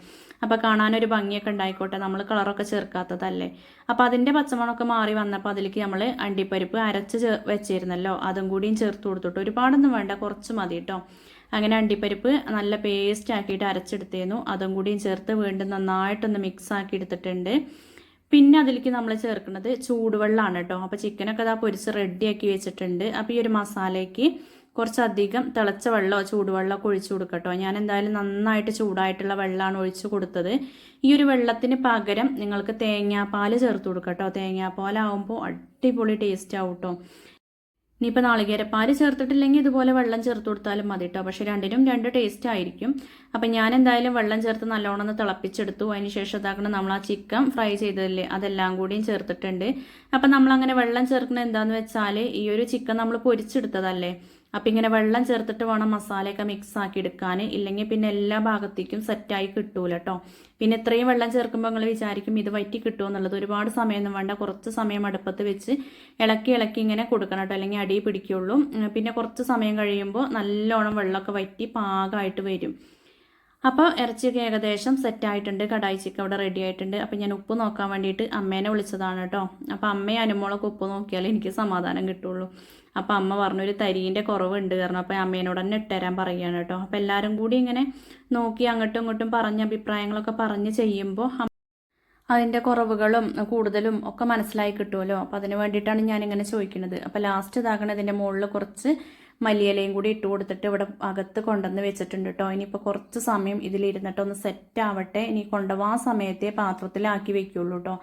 അപ്പോൾ കാണാനൊരു ഭംഗിയൊക്കെ ഉണ്ടായിക്കോട്ടെ. നമ്മൾ കളറൊക്കെ ചേർക്കാത്തതല്ലേ. അപ്പോൾ അതിന്റെ പച്ചമണമൊക്കെ മാറി വന്നപ്പോൾ അതിലേക്ക് നമ്മൾ അണ്ടിപ്പരിപ്പ് അരച്ച് വെച്ചിരുന്നല്ലോ. അതും കൂടിയും ചേർത്ത് കൊടുത്തിട്ട് ഒരുപാടൊന്നും വേണ്ട കുറച്ച് മതി കേട്ടോ അങ്ങനെ അണ്ടിപ്പരിപ്പ് നല്ല പേസ്റ്റ് ആക്കിയിട്ട് അരച്ചെടുത്തേന്നു അതും കൂടിയും ചേർത്ത് വീണ്ടും നന്നായിട്ടൊന്ന് മിക്സ് ആക്കി എടുത്തിട്ടുണ്ട്. പിന്നെ അതിലേക്ക് നമ്മൾ ചേർക്കുന്നത് ചൂടുവെള്ളമാണ് കേട്ടോ അപ്പോൾ ചിക്കനൊക്കെ ഇതാ പൊരിച്ച് റെഡിയാക്കി വെച്ചിട്ടുണ്ട്. അപ്പോൾ ഈ ഒരു മസാലയ്ക്ക് കുറച്ചധികം തിളച്ച വെള്ളമോ ചൂടുവെള്ളമൊക്കെ ഒഴിച്ചു കൊടുക്കട്ടോ ഞാൻ എന്തായാലും നന്നായിട്ട് ചൂടായിട്ടുള്ള വെള്ളമാണ് ഒഴിച്ചു കൊടുത്തത്. ഈ ഒരു വെള്ളത്തിന് പകരം നിങ്ങൾക്ക് തേങ്ങാപ്പാൽ ചേർത്ത് കൊടുക്കട്ടോ തേങ്ങാപ്പാലാവുമ്പോൾ അടിപൊളി ടേസ്റ്റ് ആവും കേട്ടോ ഇനിയിപ്പോൾ പാൽ ചേർത്തിട്ടില്ലെങ്കിൽ ഇതുപോലെ വെള്ളം ചേർത്ത് കൊടുത്താലും മതി കേട്ടോ പക്ഷേ രണ്ടിനും രണ്ട് ടേസ്റ്റ് ആയിരിക്കും. അപ്പം ഞാൻ എന്തായാലും വെള്ളം ചേർത്ത് നല്ലോണം ഒന്ന് തിളപ്പിച്ചെടുത്തു. അതിന് ശേഷം ഇതാക്കണം നമ്മൾ ആ ചിക്കൻ ഫ്രൈ ചെയ്തതല്ലേ അതെല്ലാം കൂടിയും ചേർത്തിട്ടുണ്ട്. അപ്പം നമ്മളങ്ങനെ വെള്ളം ചേർക്കുന്നത് എന്താണെന്ന് വെച്ചാൽ ഈ ഒരു ചിക്കൻ നമ്മൾ പൊരിച്ചെടുത്തതല്ലേ? അപ്പം ഇങ്ങനെ വെള്ളം ചേർത്തിട്ട് വേണം മസാലയൊക്കെ മിക്സ് ആക്കി എടുക്കാൻ ഇല്ലെങ്കിൽ പിന്നെ എല്ലാ ഭാഗത്തേക്കും സെറ്റായി കിട്ടൂല കേട്ടോ പിന്നെ ഇത്രയും വെള്ളം ചേർക്കുമ്പോൾ നിങ്ങൾ വിചാരിക്കും ഇത് വറ്റി കിട്ടുമോ എന്നുള്ളത്. ഒരുപാട് സമയമൊന്നും വേണ്ട. കുറച്ച് സമയം അടുപ്പത്ത് വെച്ച് ഇളക്കി ഇളക്കി ഇങ്ങനെ കൊടുക്കണം കേട്ടോ അല്ലെങ്കിൽ അടി പിടിക്കുള്ളൂ. പിന്നെ കുറച്ച് സമയം കഴിയുമ്പോൾ നല്ലോണം വെള്ളമൊക്കെ വറ്റി പാകമായിട്ട് വരും. അപ്പോൾ ഇറച്ചിയൊക്കെ ഏകദേശം സെറ്റായിട്ടുണ്ട് കടായി ചിക്കൻ അവിടെ റെഡി ആയിട്ടുണ്ട്. അപ്പോൾ ഞാൻ ഉപ്പ് നോക്കാൻ വേണ്ടിയിട്ട് അമ്മേനെ വിളിച്ചതാണ് കേട്ടോ അപ്പോൾ അമ്മയും അനുമോളൊക്കെ ഉപ്പ് നോക്കിയാലേ എനിക്ക് സമാധാനം കിട്ടുള്ളൂ. അപ്പോൾ അമ്മ പറഞ്ഞു ഒരു തരീന്റെ കുറവുണ്ട്. കാരണം അപ്പോൾ അമ്മേനോട് തന്നെ ഇട്ടുതരാൻ പറയുകയാണ് കേട്ടോ. അപ്പോൾ എല്ലാവരും കൂടി ഇങ്ങനെ നോക്കി അങ്ങോട്ടും ഇങ്ങോട്ടും പറഞ്ഞ അഭിപ്രായങ്ങളൊക്കെ പറഞ്ഞ് ചെയ്യുമ്പോൾ അതിന്റെ കുറവുകളും കൂടുതലും ഒക്കെ മനസ്സിലായി കിട്ടുമല്ലോ. അപ്പോൾ അതിന് വേണ്ടിയിട്ടാണ് ഞാനിങ്ങനെ ചോദിക്കുന്നത്. അപ്പോൾ ലാസ്റ്റ് ഇതാകണം ഇതിന്റെ മുകളിൽ കുറച്ച് മല്ലിയിലയും കൂടി ഇട്ട് കൊടുത്തിട്ട് ഇവിടെ അകത്ത് കൊണ്ടുവന്ന് വെച്ചിട്ടുണ്ട് കേട്ടോ ഇനിയിപ്പോൾ കുറച്ച് സമയം ഇതിലിരുന്നിട്ട് ഒന്ന് സെറ്റ് ആവട്ടെ. ഇനി കൊണ്ടുപോകാൻ സമയത്തെ പാത്രത്തിലാക്കി വെക്കുള്ളൂ കേട്ടോ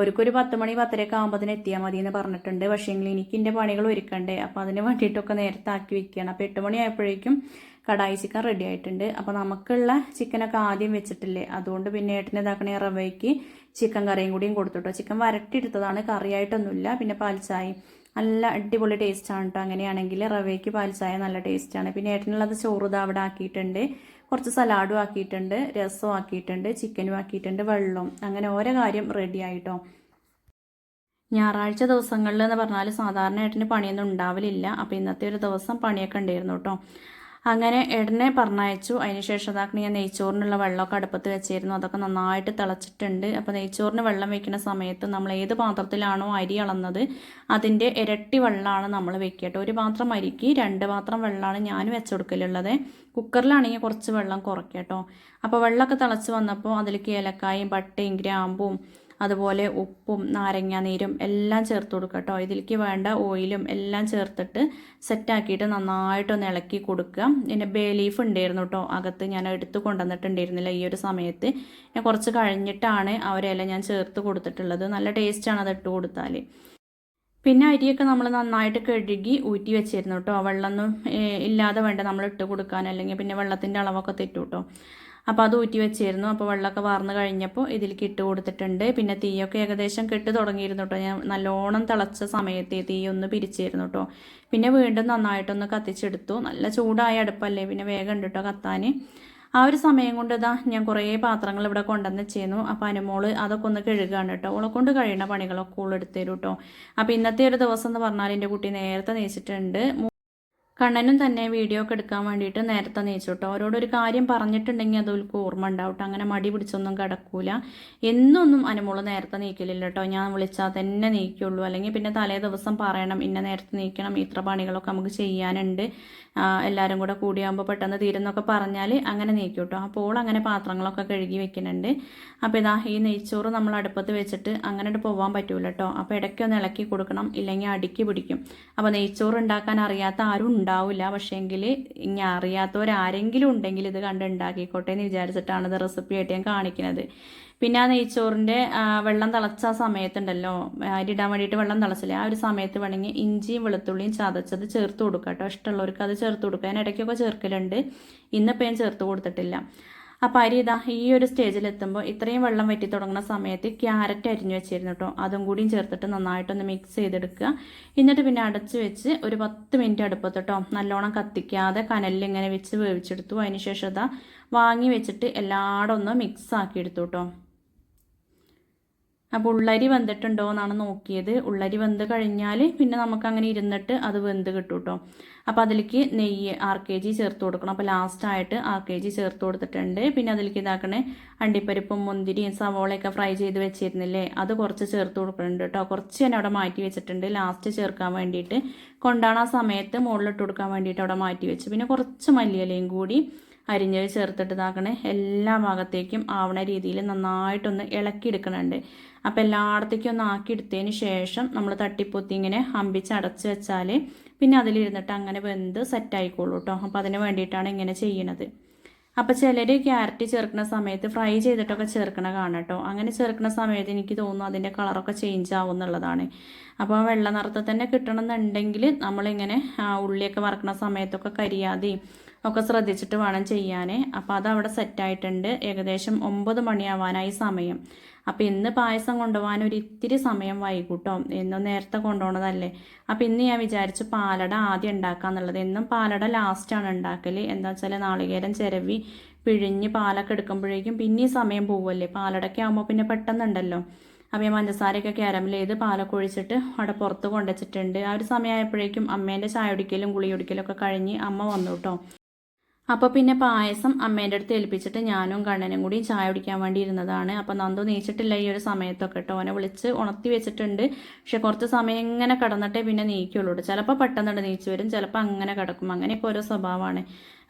ഒരുക്കൊരു പത്ത് മണി പത്തരയൊക്കെ ആകുമ്പോൾ എത്തിയാൽ മതി എന്ന് പറഞ്ഞിട്ടുണ്ട് പക്ഷേങ്കിൽ എനിക്ക് എന്റെ പണികൾ ഒരുക്കണ്ടേ? അപ്പോൾ അതിന് വേണ്ടിയിട്ടൊക്കെ നേരത്തെ ആക്കി വെക്കുകയാണ് അപ്പോൾ എട്ട് മണി ആയപ്പോഴേക്കും കടായി ചിക്കൻ റെഡി ആയിട്ടുണ്ട്. അപ്പോൾ നമുക്കുള്ള ചിക്കനൊക്കെ ആദ്യം വെച്ചിട്ടില്ലേ? അതുകൊണ്ട് പിന്നെ ഏട്ടനെ ഇതാക്കണേ റവയ്ക്ക് ചിക്കൻ കറിയും കൂടിയും കൊടുത്തുട്ടോ ചിക്കൻ വരട്ടിയെടുത്തതാണ്. കറിയായിട്ടൊന്നുമില്ല. പിന്നെ പാൽച്ചായയും നല്ല അടിപൊളി ടേസ്റ്റാണ് കേട്ടോ അങ്ങനെയാണെങ്കിൽ റവയ്ക്ക് പാൽച്ചായ നല്ല ടേസ്റ്റാണ് പിന്നെ ഏട്ടനുള്ളത് ചോറ് അവിടെ ആക്കിയിട്ടുണ്ട്. കുറച്ച് സലാഡും ആക്കിയിട്ടുണ്ട്. രസവും ആക്കിയിട്ടുണ്ട്. ചിക്കനും ആക്കിയിട്ടുണ്ട്. വെള്ളവും അങ്ങനെ ഓരോ കാര്യം റെഡി ആയിട്ടോ. ഞായറാഴ്ച ദിവസങ്ങളിൽ എന്ന് പറഞ്ഞാൽ സാധാരണ ഏട്ടന് പണിയൊന്നും ഉണ്ടാവലില്ല. അപ്പോൾ ഇന്നത്തെ ഒരു ദിവസം പണിയൊക്കെ ഉണ്ടായിരുന്നു കേട്ടോ അങ്ങനെ എടനെ പറഞ്ഞയച്ചു. അതിനുശേഷം അതാക്കണ ഞാൻ നെയ്ച്ചോറിനുള്ള വെള്ളമൊക്കെ അടുപ്പത്ത് വെച്ചിരുന്നു. അതൊക്കെ നന്നായിട്ട് തിളച്ചിട്ടുണ്ട്. അപ്പോൾ നെയ്ച്ചോറിന് വെള്ളം വെക്കുന്ന സമയത്ത് നമ്മൾ ഏത് പാത്രത്തിലാണോ അരി അളന്നത് അതിന്റെ ഇരട്ടി വെള്ളമാണ് നമ്മൾ വെക്കുക ഒരു പാത്രം അരിക്ക് രണ്ട് പാത്രം വെള്ളമാണ് ഞാൻ വെച്ചു കൊടുക്കലുള്ളത് കുക്കറിലാണെങ്കിൽ കുറച്ച് വെള്ളം കുറയ്ക്കട്ടോ അപ്പോൾ വെള്ളമൊക്കെ തിളച്ച് വന്നപ്പോൾ അതിലേക്ക് ഏലക്കായും പട്ടയും ഗ്രാമ്പും അതുപോലെ ഉപ്പും നാരങ്ങ നീരും എല്ലാം ചേർത്ത് കൊടുക്കുക കേട്ടോ. ഇതിലേക്ക് വേണ്ട ഓയിലും എല്ലാം ചേർത്തിട്ട് സെറ്റാക്കിയിട്ട് നന്നായിട്ടൊന്ന് ഇളക്കി കൊടുക്കുക. പിന്നെ ബേ ലീഫ് ഉണ്ടായിരുന്നു കേട്ടോ. അകത്ത് ഞാൻ എടുത്ത് കൊണ്ടുവന്നിട്ടുണ്ടായിരുന്നില്ല ഈ ഒരു സമയത്ത്. ഞാൻ കുറച്ച് കഴിഞ്ഞിട്ടാണ് അവരെല്ലാം ഞാൻ ചേർത്ത് കൊടുത്തിട്ടുള്ളത്. നല്ല ടേസ്റ്റാണ് അത് ഇട്ട് കൊടുത്താൽ പിന്നെ അരിയൊക്കെ നമ്മൾ നന്നായിട്ട് കഴുകി ഊറ്റി വെച്ചിരുന്നു കേട്ടോ. വെള്ളമൊന്നും ഇല്ലാതെ വേണ്ട നമ്മൾ ഇട്ട് കൊടുക്കാൻ. അല്ലെങ്കിൽ പിന്നെ വെള്ളത്തിന്റെ അളവൊക്കെ തെറ്റു കേട്ടോ അപ്പോൾ അത് ഊറ്റി വെച്ചിരുന്നു. അപ്പോൾ വെള്ളമൊക്കെ വാർന്നു കഴിഞ്ഞപ്പോൾ ഇതിലേക്ക് ഇട്ട് കൊടുത്തിട്ടുണ്ട്. പിന്നെ തീയൊക്കെ ഏകദേശം കെട്ട് തുടങ്ങിയിരുന്നു കേട്ടോ ഞാൻ നല്ലോണം തിളച്ച സമയത്ത് തീ ഒന്ന് പിരിച്ചിരുന്നു കേട്ടോ പിന്നെ വീണ്ടും നന്നായിട്ടൊന്ന് കത്തിച്ചെടുത്തു. നല്ല ചൂടായ അടുപ്പല്ലേ? പിന്നെ വേഗം ഉണ്ട് കേട്ടോ കത്താൻ. ആ ഒരു സമയം കൊണ്ട് ഇതാ ഞാൻ കുറേ പാത്രങ്ങൾ ഇവിടെ കൊണ്ടുവന്ന് ചെയ്യുന്നു അപ്പോൾ അനുമോൾ അതൊക്കെ ഒന്ന് കഴുകുകയാണ് കേട്ടോ ഓളെ കൊണ്ട് കഴിയുന്ന പണികളൊക്കെ ഓൾ എടുത്തരും കേട്ടോ അപ്പോൾ ഇന്നത്തെ ഒരു ദിവസം എന്ന് പറഞ്ഞാൽ എന്റെ കുട്ടി നേരത്തെ നീച്ചിട്ടുണ്ട്. കണ്ണനും തന്നെ വീഡിയോ ഒക്കെ എടുക്കാൻ വേണ്ടിയിട്ട് നേരത്തെ നീച്ചു കേട്ടോ അവരോടൊരു കാര്യം പറഞ്ഞിട്ടുണ്ടെങ്കിൽ അത് അതൊക്കെ ഓർമ്മ ഉണ്ടാവട്ടെ അങ്ങനെ മടി പിടിച്ചൊന്നും കിടക്കൂല. എന്നൊന്നും അനുമോൾ നേരത്തെ നീക്കലില്ല കേട്ടോ ഞാൻ വിളിച്ചാൽ തന്നെ നീക്കുള്ളൂ. അല്ലെങ്കിൽ പിന്നെ തലേ ദിവസം പറയണം ഇന്ന നേരത്തെ നീക്കണം. ഇത്ര പണികളൊക്കെ നമുക്ക് ചെയ്യാനുണ്ട്. എല്ലാവരും കൂടെ കൂടിയാകുമ്പോൾ പെട്ടെന്ന് തീരുന്നൊക്കെ പറഞ്ഞാൽ അങ്ങനെ നീക്കും കേട്ടോ അപ്പോൾ അങ്ങനെ പാത്രങ്ങളൊക്കെ കഴുകി വെക്കുന്നുണ്ട്. അപ്പോൾ ഇതാ ഈ നെയ്ച്ചോറ് നമ്മൾ അടുപ്പത്ത് വെച്ചിട്ട് അങ്ങനെ പോകാൻ പറ്റൂല കേട്ടോ അപ്പോൾ ഇടയ്ക്കൊന്ന് ഇളക്കി കൊടുക്കണം. ഇല്ലെങ്കിൽ അടുക്കി പിടിക്കും. അപ്പോൾ നെയ്ച്ചോറ് ഉണ്ടാക്കാൻ അറിയാത്ത ആരും ഉണ്ടാവില്ല. പക്ഷേങ്കിൽ ഇനി അറിയാത്തവരാരെങ്കിലും ഉണ്ടെങ്കിൽ ഇത് കണ്ട് ഉണ്ടാക്കിക്കോട്ടെ എന്ന് വിചാരിച്ചിട്ടാണ് ഇത് റെസിപ്പി ആയിട്ട് ഞാൻ കാണിക്കുന്നത് പിന്നെ ആ നെയ്ച്ചോറിന്റെ വെള്ളം തിളച്ച സമയത്തുണ്ടല്ലോ അരിടാൻ വേണ്ടിയിട്ട് വെള്ളം തിളച്ചില്ലേ ആ ഒരു സമയത്ത് വേണമെങ്കിൽ ഇഞ്ചിയും വെളുത്തുള്ളിയും ചതച്ചത് ചേർത്ത് കൊടുക്കാം കേട്ടോ ഇഷ്ടമുള്ളവർക്ക് അത് ചേർത്ത് കൊടുക്കുക ഞാൻ ഇടയ്ക്കൊക്കെ ചേർക്കലുണ്ട്. ഇന്നിപ്പോൾ ഞാൻ ചേർത്ത് കൊടുത്തിട്ടില്ല. അപ്പോൾ അരി ഇതാ ഈ ഒരു സ്റ്റേജിൽ എത്തുമ്പോൾ ഇത്രയും വെള്ളം വറ്റി തുടങ്ങുന്ന സമയത്ത് ക്യാരറ്റ് അരിഞ്ഞു വെച്ചിരുന്നു കേട്ടോ അതും കൂടിയും ചേർത്തിട്ട് നന്നായിട്ടൊന്ന് മിക്സ് ചെയ്തെടുക്കുക. എന്നിട്ട് പിന്നെ അടച്ചു വെച്ച് ഒരു പത്ത് മിനിറ്റ് അടുപ്പത്ത് കേട്ടോ നല്ലോണം കത്തിക്കാതെ കനലിൽ ഇങ്ങനെ വെച്ച് വേവിച്ചെടുത്തു. അതിനുശേഷം ഇതാ വാങ്ങി വെച്ചിട്ട് എല്ലായിടം ഒന്ന് മിക്സ് ആക്കി എടുത്തു കേട്ടോ അപ്പോൾ ഉള്ളരി വെന്തിട്ടുണ്ടോ എന്നാണ് നോക്കിയത്. ഉള്ളരി വെന്ത് കഴിഞ്ഞാൽ പിന്നെ നമുക്ക് അങ്ങനെ ഇരുന്നിട്ട് അത് വെന്ത് കിട്ടും കേട്ടോ അപ്പോൾ അതിലേക്ക് നെയ്യ് ആർ കെ ജി ചേർത്ത് കൊടുക്കണം. അപ്പോൾ ലാസ്റ്റായിട്ട് ആർ കെ ജി ചേർത്ത് കൊടുത്തിട്ടുണ്ട്. പിന്നെ അതിലേക്ക് ഇതാക്കണേ അണ്ടിപ്പരിപ്പും മുന്തിരിയും സവോളയൊക്കെ ഫ്രൈ ചെയ്ത് വെച്ചിരുന്നില്ലേ? അത് കുറച്ച് ചേർത്ത് കൊടുക്കുന്നുണ്ട് കേട്ടോ. കുറച്ച് ഞാൻ അവിടെ മാറ്റി വെച്ചിട്ടുണ്ട്. ലാസ്റ്റ് ചേർക്കാൻ വേണ്ടിയിട്ട്. കൊണ്ടാണ് ആ സമയത്ത് മുകളിലിട്ട് കൊടുക്കാൻ വേണ്ടിയിട്ട് അവിടെ മാറ്റി വെച്ചു. പിന്നെ കുറച്ച് മല്ലിയിലയും കൂടി അരിഞ്ഞത് ചേർത്തിട്ട് ഇതാക്കണേ. എല്ലാ ഭാഗത്തേക്കും ആവണ രീതിയിൽ നന്നായിട്ടൊന്ന് ഇളക്കിയെടുക്കണുണ്ട്. അപ്പോൾ എല്ലായിടത്തേക്കും ഒന്ന് ആക്കി എടുത്തതിന് ശേഷം നമ്മൾ തട്ടിപ്പൊത്തി ഇങ്ങനെ അമ്പിച്ച് അടച്ച് വെച്ചാൽ പിന്നെ അതിലിരുന്നിട്ട് അങ്ങനെ വെന്ത് സെറ്റായിക്കോളൂ കേട്ടോ അപ്പോൾ അതിന് വേണ്ടിയിട്ടാണ് ഇങ്ങനെ ചെയ്യണത്. അപ്പോൾ ചിലർ ക്യാരറ്റ് ചേർക്കുന്ന സമയത്ത് ഫ്രൈ ചെയ്തിട്ടൊക്കെ ചേർക്കണ കാണാം കേട്ടോ അങ്ങനെ ചേർക്കുന്ന സമയത്ത് എനിക്ക് തോന്നുന്നു അതിന്റെ കളറൊക്കെ ചേഞ്ച് ആവും എന്നുള്ളതാണ്. അപ്പോൾ വെള്ള നിറത്തിൽ തന്നെ കിട്ടണമെന്നുണ്ടെങ്കിൽ നമ്മളിങ്ങനെ ഉള്ളിയൊക്കെ വറക്കുന്ന സമയത്തൊക്കെ കരിയാതെയും ഒക്കെ ശ്രദ്ധിച്ചിട്ട് വേണം ചെയ്യാൻ അപ്പോൾ അതവിടെ സെറ്റായിട്ടുണ്ട് ഏകദേശം ഒമ്പത് മണിയാവാനായി സമയം. അപ്പോൾ ഇന്ന് പായസം കൊണ്ടുപോകാൻ ഒരു ഇത്തിരി സമയം വൈകൂട്ടോ. എന്നും നേരത്തെ കൊണ്ടുപോകണതല്ലേ അപ്പോൾ ഇന്ന് ഞാൻ വിചാരിച്ചു പാലട ആദ്യം ഉണ്ടാക്കാന്നുള്ളത്. എന്നും പാലട ലാസ്റ്റാണ് ഉണ്ടാക്കൽ എന്താ വെച്ചാൽ നാളികേരം ചിരവി പിഴിഞ്ഞ് പാലൊക്കെ എടുക്കുമ്പോഴേക്കും പിന്നെ സമയം പോവുമല്ലേ പാലടൊക്കെ ആകുമ്പോൾ പിന്നെ പെട്ടെന്നുണ്ടല്ലോ. അപ്പം ഞാൻ പഞ്ചസാരയൊക്കെ ക്യാരമൽ ചെയ്ത് പാലൊക്കെ ഒഴിച്ചിട്ട് അവിടെ പുറത്ത് കൊണ്ടുവച്ചിട്ടുണ്ട്. ആ ഒരു സമയമായപ്പോഴേക്കും അമ്മേന്റെ ചായ ഒടിക്കലും കുളി കുടിക്കലും ഒക്കെ കഴിഞ്ഞ് അമ്മ വന്നു കേട്ടോ. അപ്പോൾ പിന്നെ പായസം അമ്മേന്റെ അടുത്ത് ഏൽപ്പിച്ചിട്ട് ഞാനും കണ്ണനും കൂടി ചായ കുടിക്കാൻ വേണ്ടി ഇരുന്നതാണ്. അപ്പോൾ നന്ദു നീച്ചിട്ടില്ല ഈ ഒരു സമയത്തൊക്കെ കേട്ടോ. അവനെ വിളിച്ച് ഉണർത്തി വെച്ചിട്ടുണ്ട്. പക്ഷെ കുറച്ച് സമയം ഇങ്ങനെ കിടന്നിട്ടേ പിന്നെ നീക്കുള്ളൂ ചിലപ്പോൾ പെട്ടെന്ന് നീച്ചു വരും ചിലപ്പോൾ അങ്ങനെ കിടക്കും. അങ്ങനെയൊക്കെ ഓരോ സ്വഭാവമാണ്.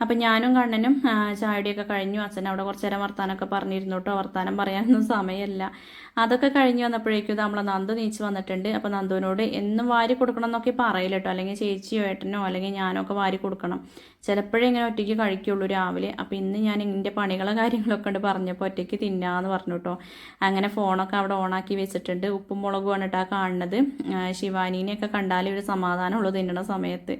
അപ്പം ഞാനും കണ്ണനും ചായയുടെയൊക്കെ കഴിഞ്ഞു. അച്ഛൻ അവിടെ കുറച്ച് നേരം വർത്താനമൊക്കെ പറഞ്ഞിരുന്നു കേട്ടോ. വർത്താനം പറയാനൊന്നും സമയമല്ല. അതൊക്കെ കഴിഞ്ഞ് വന്നപ്പോഴേക്കും നമ്മളെ നന്ദു നീച്ച് വന്നിട്ടുണ്ട്. അപ്പോൾ നന്ദുവിനോട് എന്നും വാരി കൊടുക്കണം എന്നൊക്കെ പറയില്ല കേട്ടോ. അല്ലെങ്കിൽ ചേച്ചിയോ ഏട്ടനോ അല്ലെങ്കിൽ ഞാനോ ഒക്കെ വാരി കൊടുക്കണം. ചിലപ്പോഴേ ഇങ്ങനെ ഒറ്റയ്ക്ക് കഴിക്കുള്ളൂ രാവിലെ. അപ്പോൾ ഇന്ന് ഞാൻ എന്റെ പണികളും കാര്യങ്ങളൊക്കെ ഉണ്ട് പറഞ്ഞപ്പോൾ ഒറ്റയ്ക്ക് തിന്നാന്ന് പറഞ്ഞു കേട്ടോ. അങ്ങനെ ഫോണൊക്കെ അവിടെ ഓണാക്കി വെച്ചിട്ടുണ്ട്. ഉപ്പും മുളകും കേട്ടോ കാണുന്നത്. ശിവാനീനെയൊക്കെ കണ്ടാലേ ഒരു സമാധാനമുള്ളൂ തിന്നണ സമയത്ത്.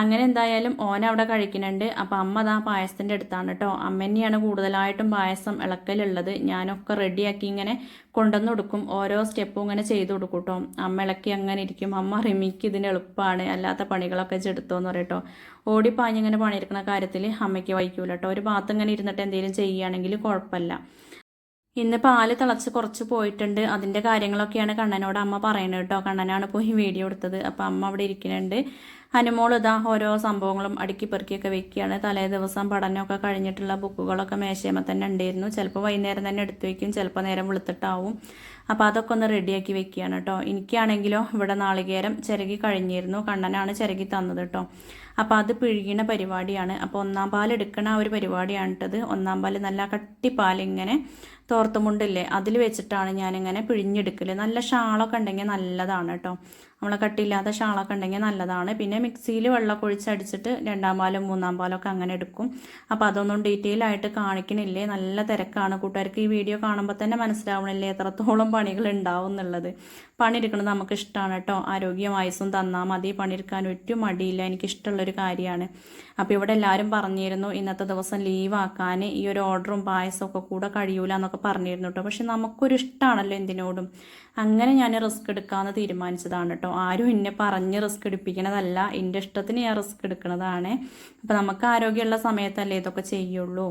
അങ്ങനെ എന്തായാലും ഓൻ അവിടെ കഴിക്കുന്നുണ്ട്. അപ്പം അമ്മ അതാ പായസത്തിന്റെ അടുത്താണ് കേട്ടോ അമ്മ തന്നെയാണ് കൂടുതലായിട്ടും പായസം ഇളക്കലുള്ളത്. ഞാനൊക്കെ റെഡിയാക്കി ഇങ്ങനെ കൊണ്ടുവന്ന് കൊടുക്കും. ഓരോ സ്റ്റെപ്പും ഇങ്ങനെ ചെയ്തു കൊടുക്കും കേട്ടോ അമ്മ ഇളക്കി അങ്ങനെ ഇരിക്കും. അമ്മ റിമിക്ക് ഇതിന് എളുപ്പമാണ് അല്ലാത്ത പണികളൊക്കെ ചെടുത്തോന്ന് പറയട്ടോ ഓടിപ്പാഞ്ഞിങ്ങനെ പണിയെടുക്കുന്ന കാര്യത്തിൽ അമ്മയ്ക്ക് വൈക്കൂല കേട്ടോ ഒരു ഭാഗത്ത് ഇങ്ങനെ ഇരുന്നിട്ട് എന്തെങ്കിലും ചെയ്യുകയാണെങ്കിൽ കുഴപ്പമില്ല. ഇന്ന് പാൽ തിളച്ച് കുറച്ച് പോയിട്ടുണ്ട്. അതിന്റെ കാര്യങ്ങളൊക്കെയാണ് കണ്ണനോട് അമ്മ പറയുന്നത് കേട്ടോ കണ്ണനാണ് പോയി വീഡിയോ എടുത്തത്. അപ്പം അമ്മ അവിടെ ഇരിക്കുന്നുണ്ട്. ഹനുമോൾ ഇതാ ഓരോ സംഭവങ്ങളും അടുക്കി പെറുക്കിയൊക്കെ വെക്കുകയാണ്. തലേ ദിവസം പഠനമൊക്കെ കഴിഞ്ഞിട്ടുള്ള ബുക്കുകളൊക്കെ മേശയമ്മ തന്നെ ഉണ്ടായിരുന്നു. ചിലപ്പോൾ വൈകുന്നേരം തന്നെ എടുത്തു വയ്ക്കും ചിലപ്പോൾ നേരം വെളുത്തിട്ടാവും. അപ്പോൾ അതൊക്കെ ഒന്ന് റെഡിയാക്കി വെക്കുകയാണ് കേട്ടോ. എനിക്കാണെങ്കിലോ ഇവിടെ നാളികേരം ചിരകി കഴിഞ്ഞിരുന്നു. കണ്ണനാണ് ചിരകി തന്നത് കേട്ടോ. അപ്പോൾ അത് പിഴുകിണ പരിപാടിയാണ്. അപ്പോൾ ഒന്നാം പാൽ എടുക്കണ ഒരു പരിപാടിയാണ് ഇട്ടത് ഒന്നാം പാൽ നല്ല കട്ടിപ്പാൽ ഇങ്ങനെ തോർത്തുമുണ്ടില്ലേ അതിൽ വെച്ചിട്ടാണ് ഞാനിങ്ങനെ പിഴിഞ്ഞെടുക്കൽ നല്ല ഷാളൊക്കെ ഉണ്ടെങ്കിൽ നല്ലതാണ് കേട്ടോ. നമ്മളെ കട്ടിയില്ലാത്ത ഷാളൊക്കെ ഉണ്ടെങ്കിൽ നല്ലതാണ്. പിന്നെ മിക്സിയിൽ വെള്ളമൊക്കെ ഒഴിച്ചടിച്ചിട്ട് രണ്ടാം പാലും മൂന്നാം പാലൊക്കെ അങ്ങനെ എടുക്കും. അപ്പോൾ അതൊന്നും ഡീറ്റെയിൽ ആയിട്ട് കാണിക്കണില്ലേ? നല്ല തിരക്കാണ്. കൂട്ടുകാർക്ക് ഈ വീഡിയോ കാണുമ്പോൾ തന്നെ മനസ്സിലാവണില്ലേ? എത്രത്തോളം പണികൾ ഉണ്ടാവും എന്നുള്ളത്. പണിയെടുക്കുന്നത് നമുക്ക് ഇഷ്ടമാണ് കേട്ടോ. ആരോഗ്യം വയസ്സും തന്നാൽ മതി. പണിയെടുക്കാൻ ഒരു മടിയില്ല. എനിക്കിഷ്ടമുള്ളൊരു കാര്യമാണ്. അപ്പോൾ ഇവിടെ എല്ലാവരും പറഞ്ഞിരുന്നു ഇന്നത്തെ ദിവസം ലീവ് ആക്കാൻ. ഈ ഒരു ഓർഡറും പായസമൊക്കെ കൂടെ കഴിയൂല എന്നൊക്കെ പറഞ്ഞിരുന്നു കേട്ടോ. പക്ഷെ നമുക്കൊരു ഇഷ്ടമാണല്ലോ എന്തിനോടും. അങ്ങനെ ഞാൻ റിസ്ക് എടുക്കാമെന്ന് തീരുമാനിച്ചതാണ് കേട്ടോ ആരും എന്നെ പറഞ്ഞ് റിസ്ക് എടുപ്പിക്കണതല്ല. എന്റെ ഇഷ്ടത്തിന് ഞാൻ റിസ്ക് എടുക്കുന്നതാണ് അപ്പോൾ നമുക്ക് ആരോഗ്യമുള്ള സമയത്തല്ലേ ഇതൊക്കെ ചെയ്യുള്ളൂ.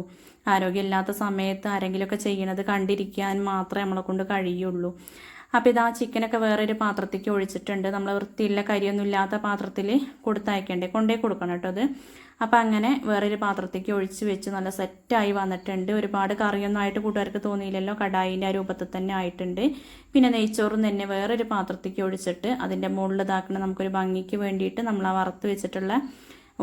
ആരോഗ്യമില്ലാത്ത സമയത്ത് ആരെങ്കിലുമൊക്കെ ചെയ്യണത് കണ്ടിരിക്കാൻ മാത്രമേ നമ്മളെ കൊണ്ട് കഴിയുള്ളൂ. അപ്പോൾ ഇതാ ചിക്കനൊക്കെ വേറൊരു പാത്രത്തേക്ക് ഒഴിച്ചിട്ടുണ്ട്. നമ്മൾ വൃത്തിയില്ല കരിയൊന്നും ഇല്ലാത്ത പാത്രത്തിൽ കൊടുത്തയക്കണ്ടേ? കൊണ്ടേ കൊടുക്കണം കേട്ടോ അത്. അപ്പോൾ അങ്ങനെ വേറൊരു പാത്രത്തേക്ക് ഒഴിച്ച് വെച്ച് നല്ല സെറ്റായി വന്നിട്ടുണ്ട്. ഒരുപാട് കറിയൊന്നും ആയിട്ട് കൂട്ടുകാർക്ക് തോന്നിയില്ലല്ലോ. കടായിന്റെ ആ രൂപത്തിൽ തന്നെ ആയിട്ടുണ്ട്. പിന്നെ നെയ്ച്ചോറും തന്നെ വേറൊരു പാത്രത്തേക്ക് ഒഴിച്ചിട്ട് അതിന്റെ മുകളിൽ ഇതാക്കണം നമുക്കൊരു ഭംഗിക്ക് വേണ്ടിയിട്ട് നമ്മൾ ആ വറുത്ത് വെച്ചിട്ടുള്ള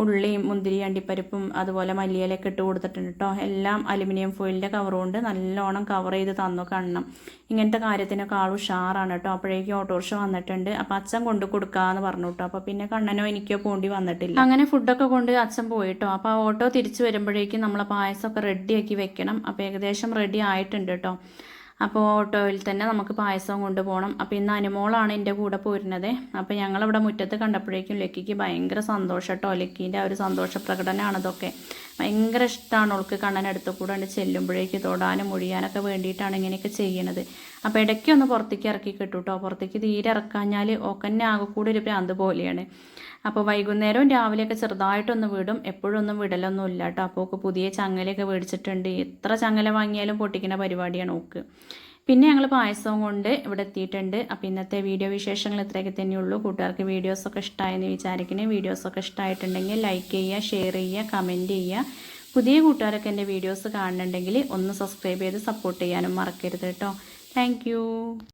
ഉള്ളിയും മുന്തിരി അണ്ടിപ്പരിപ്പും അതുപോലെ മല്ലിയിലൊക്കെ ഇട്ട് കൊടുത്തിട്ടുണ്ട് കേട്ടോ എല്ലാം അലുമിനിയം ഫോയിലിന്റെ കവർ കൊണ്ട് നല്ലോണം കവർ ചെയ്ത് തന്നു കാണണം. ഇങ്ങനത്തെ കാര്യത്തിനൊക്കെ ആൾ ഉഷാറാണ് കേട്ടോ അപ്പോഴേക്കും ഓട്ടോറിക്ഷ വന്നിട്ടുണ്ട്. അപ്പോൾ അച്ഛൻ കൊണ്ട് കൊടുക്കാമെന്ന് പറഞ്ഞു കേട്ടോ അപ്പോൾ പിന്നെ കണ്ണനോ എനിക്കോ പോണ്ടി വന്നിട്ടില്ല. അങ്ങനെ ഫുഡൊക്കെ കൊണ്ട് അച്ഛൻ പോയിട്ടോ അപ്പോൾ ആ ഓട്ടോ തിരിച്ചു വരുമ്പോഴേക്കും നമ്മളെ പായസമൊക്കെ റെഡിയാക്കി വെക്കണം. അപ്പോൾ ഏകദേശം റെഡി ആയിട്ടുണ്ട് കേട്ടോ അപ്പോൾ ഓട്ടോയിൽ തന്നെ നമുക്ക് പായസം കൊണ്ടുപോകണം. അപ്പോൾ ഇന്ന് അനുമോളാണ് എന്റെ കൂടെ പോരുന്നത്. അപ്പോൾ ഞങ്ങളിവിടെ മുറ്റത്ത് കണ്ടപ്പോഴേക്കും ലക്കിക്ക് ഭയങ്കര സന്തോഷം കേട്ടോ ലക്കീന്റെ ആ ഒരു സന്തോഷ പ്രകടനമാണ് ഇതൊക്കെ. ഭയങ്കര ഇഷ്ടമാണ് ഓൾക്ക് കണ്ണനടുത്ത് കൂടെ ചെല്ലുമ്പോഴേക്ക് തൊടാനും മുഴിയാനൊക്കെ വേണ്ടിയിട്ടാണ് ഇങ്ങനെയൊക്കെ ചെയ്യണത്. അപ്പോൾ ഇടയ്ക്ക് ഒന്ന് പുറത്തേക്ക് ഇറക്കി കിട്ടും കേട്ടോ പുറത്തേക്ക് തീരെ ഇറക്കാഞ്ഞാൽ ഓക്കന്നെ ആകെ കൂടെ ഒരു ഭ്രാന്ത് പോലെയാണ്. അപ്പോൾ വൈകുന്നേരവും രാവിലെയൊക്കെ ചെറുതായിട്ടൊന്ന് വിടും. എപ്പോഴും ഒന്നും വിടലൊന്നും ഇല്ല കേട്ടോ അപ്പോൾ ഒക്കെ പുതിയ ചങ്ങലയൊക്കെ മേടിച്ചിട്ടുണ്ട്. എത്ര ചങ്ങല വാങ്ങിയാലും പൊട്ടിക്കുന്ന പരിപാടിയാണ് ഓക്ക്. പിന്നെ ഞങ്ങൾ പായസവും കൊണ്ട് ഇവിടെ എത്തിയിട്ടുണ്ട്. അപ്പോൾ ഇന്നത്തെ വീഡിയോ വിശേഷങ്ങൾ ഇത്രയൊക്കെ തന്നെയുള്ളൂ കൂട്ടുകാർക്ക് വീഡിയോസൊക്കെ ഇഷ്ടമായെന്ന് വിചാരിക്കണേ. വീഡിയോസൊക്കെ ഇഷ്ടമായിട്ടുണ്ടെങ്കിൽ ലൈക്ക് ചെയ്യുക ഷെയർ ചെയ്യുക കമന്റ് ചെയ്യുക. പുതിയ കൂട്ടുകാരൊക്കെ എന്റെ വീഡിയോസ് കാണുന്നുണ്ടെങ്കിൽ ഒന്ന് സബ്സ്ക്രൈബ് ചെയ്ത് സപ്പോർട്ട് ചെയ്യാനും മറക്കരുത് കേട്ടോ താങ്ക്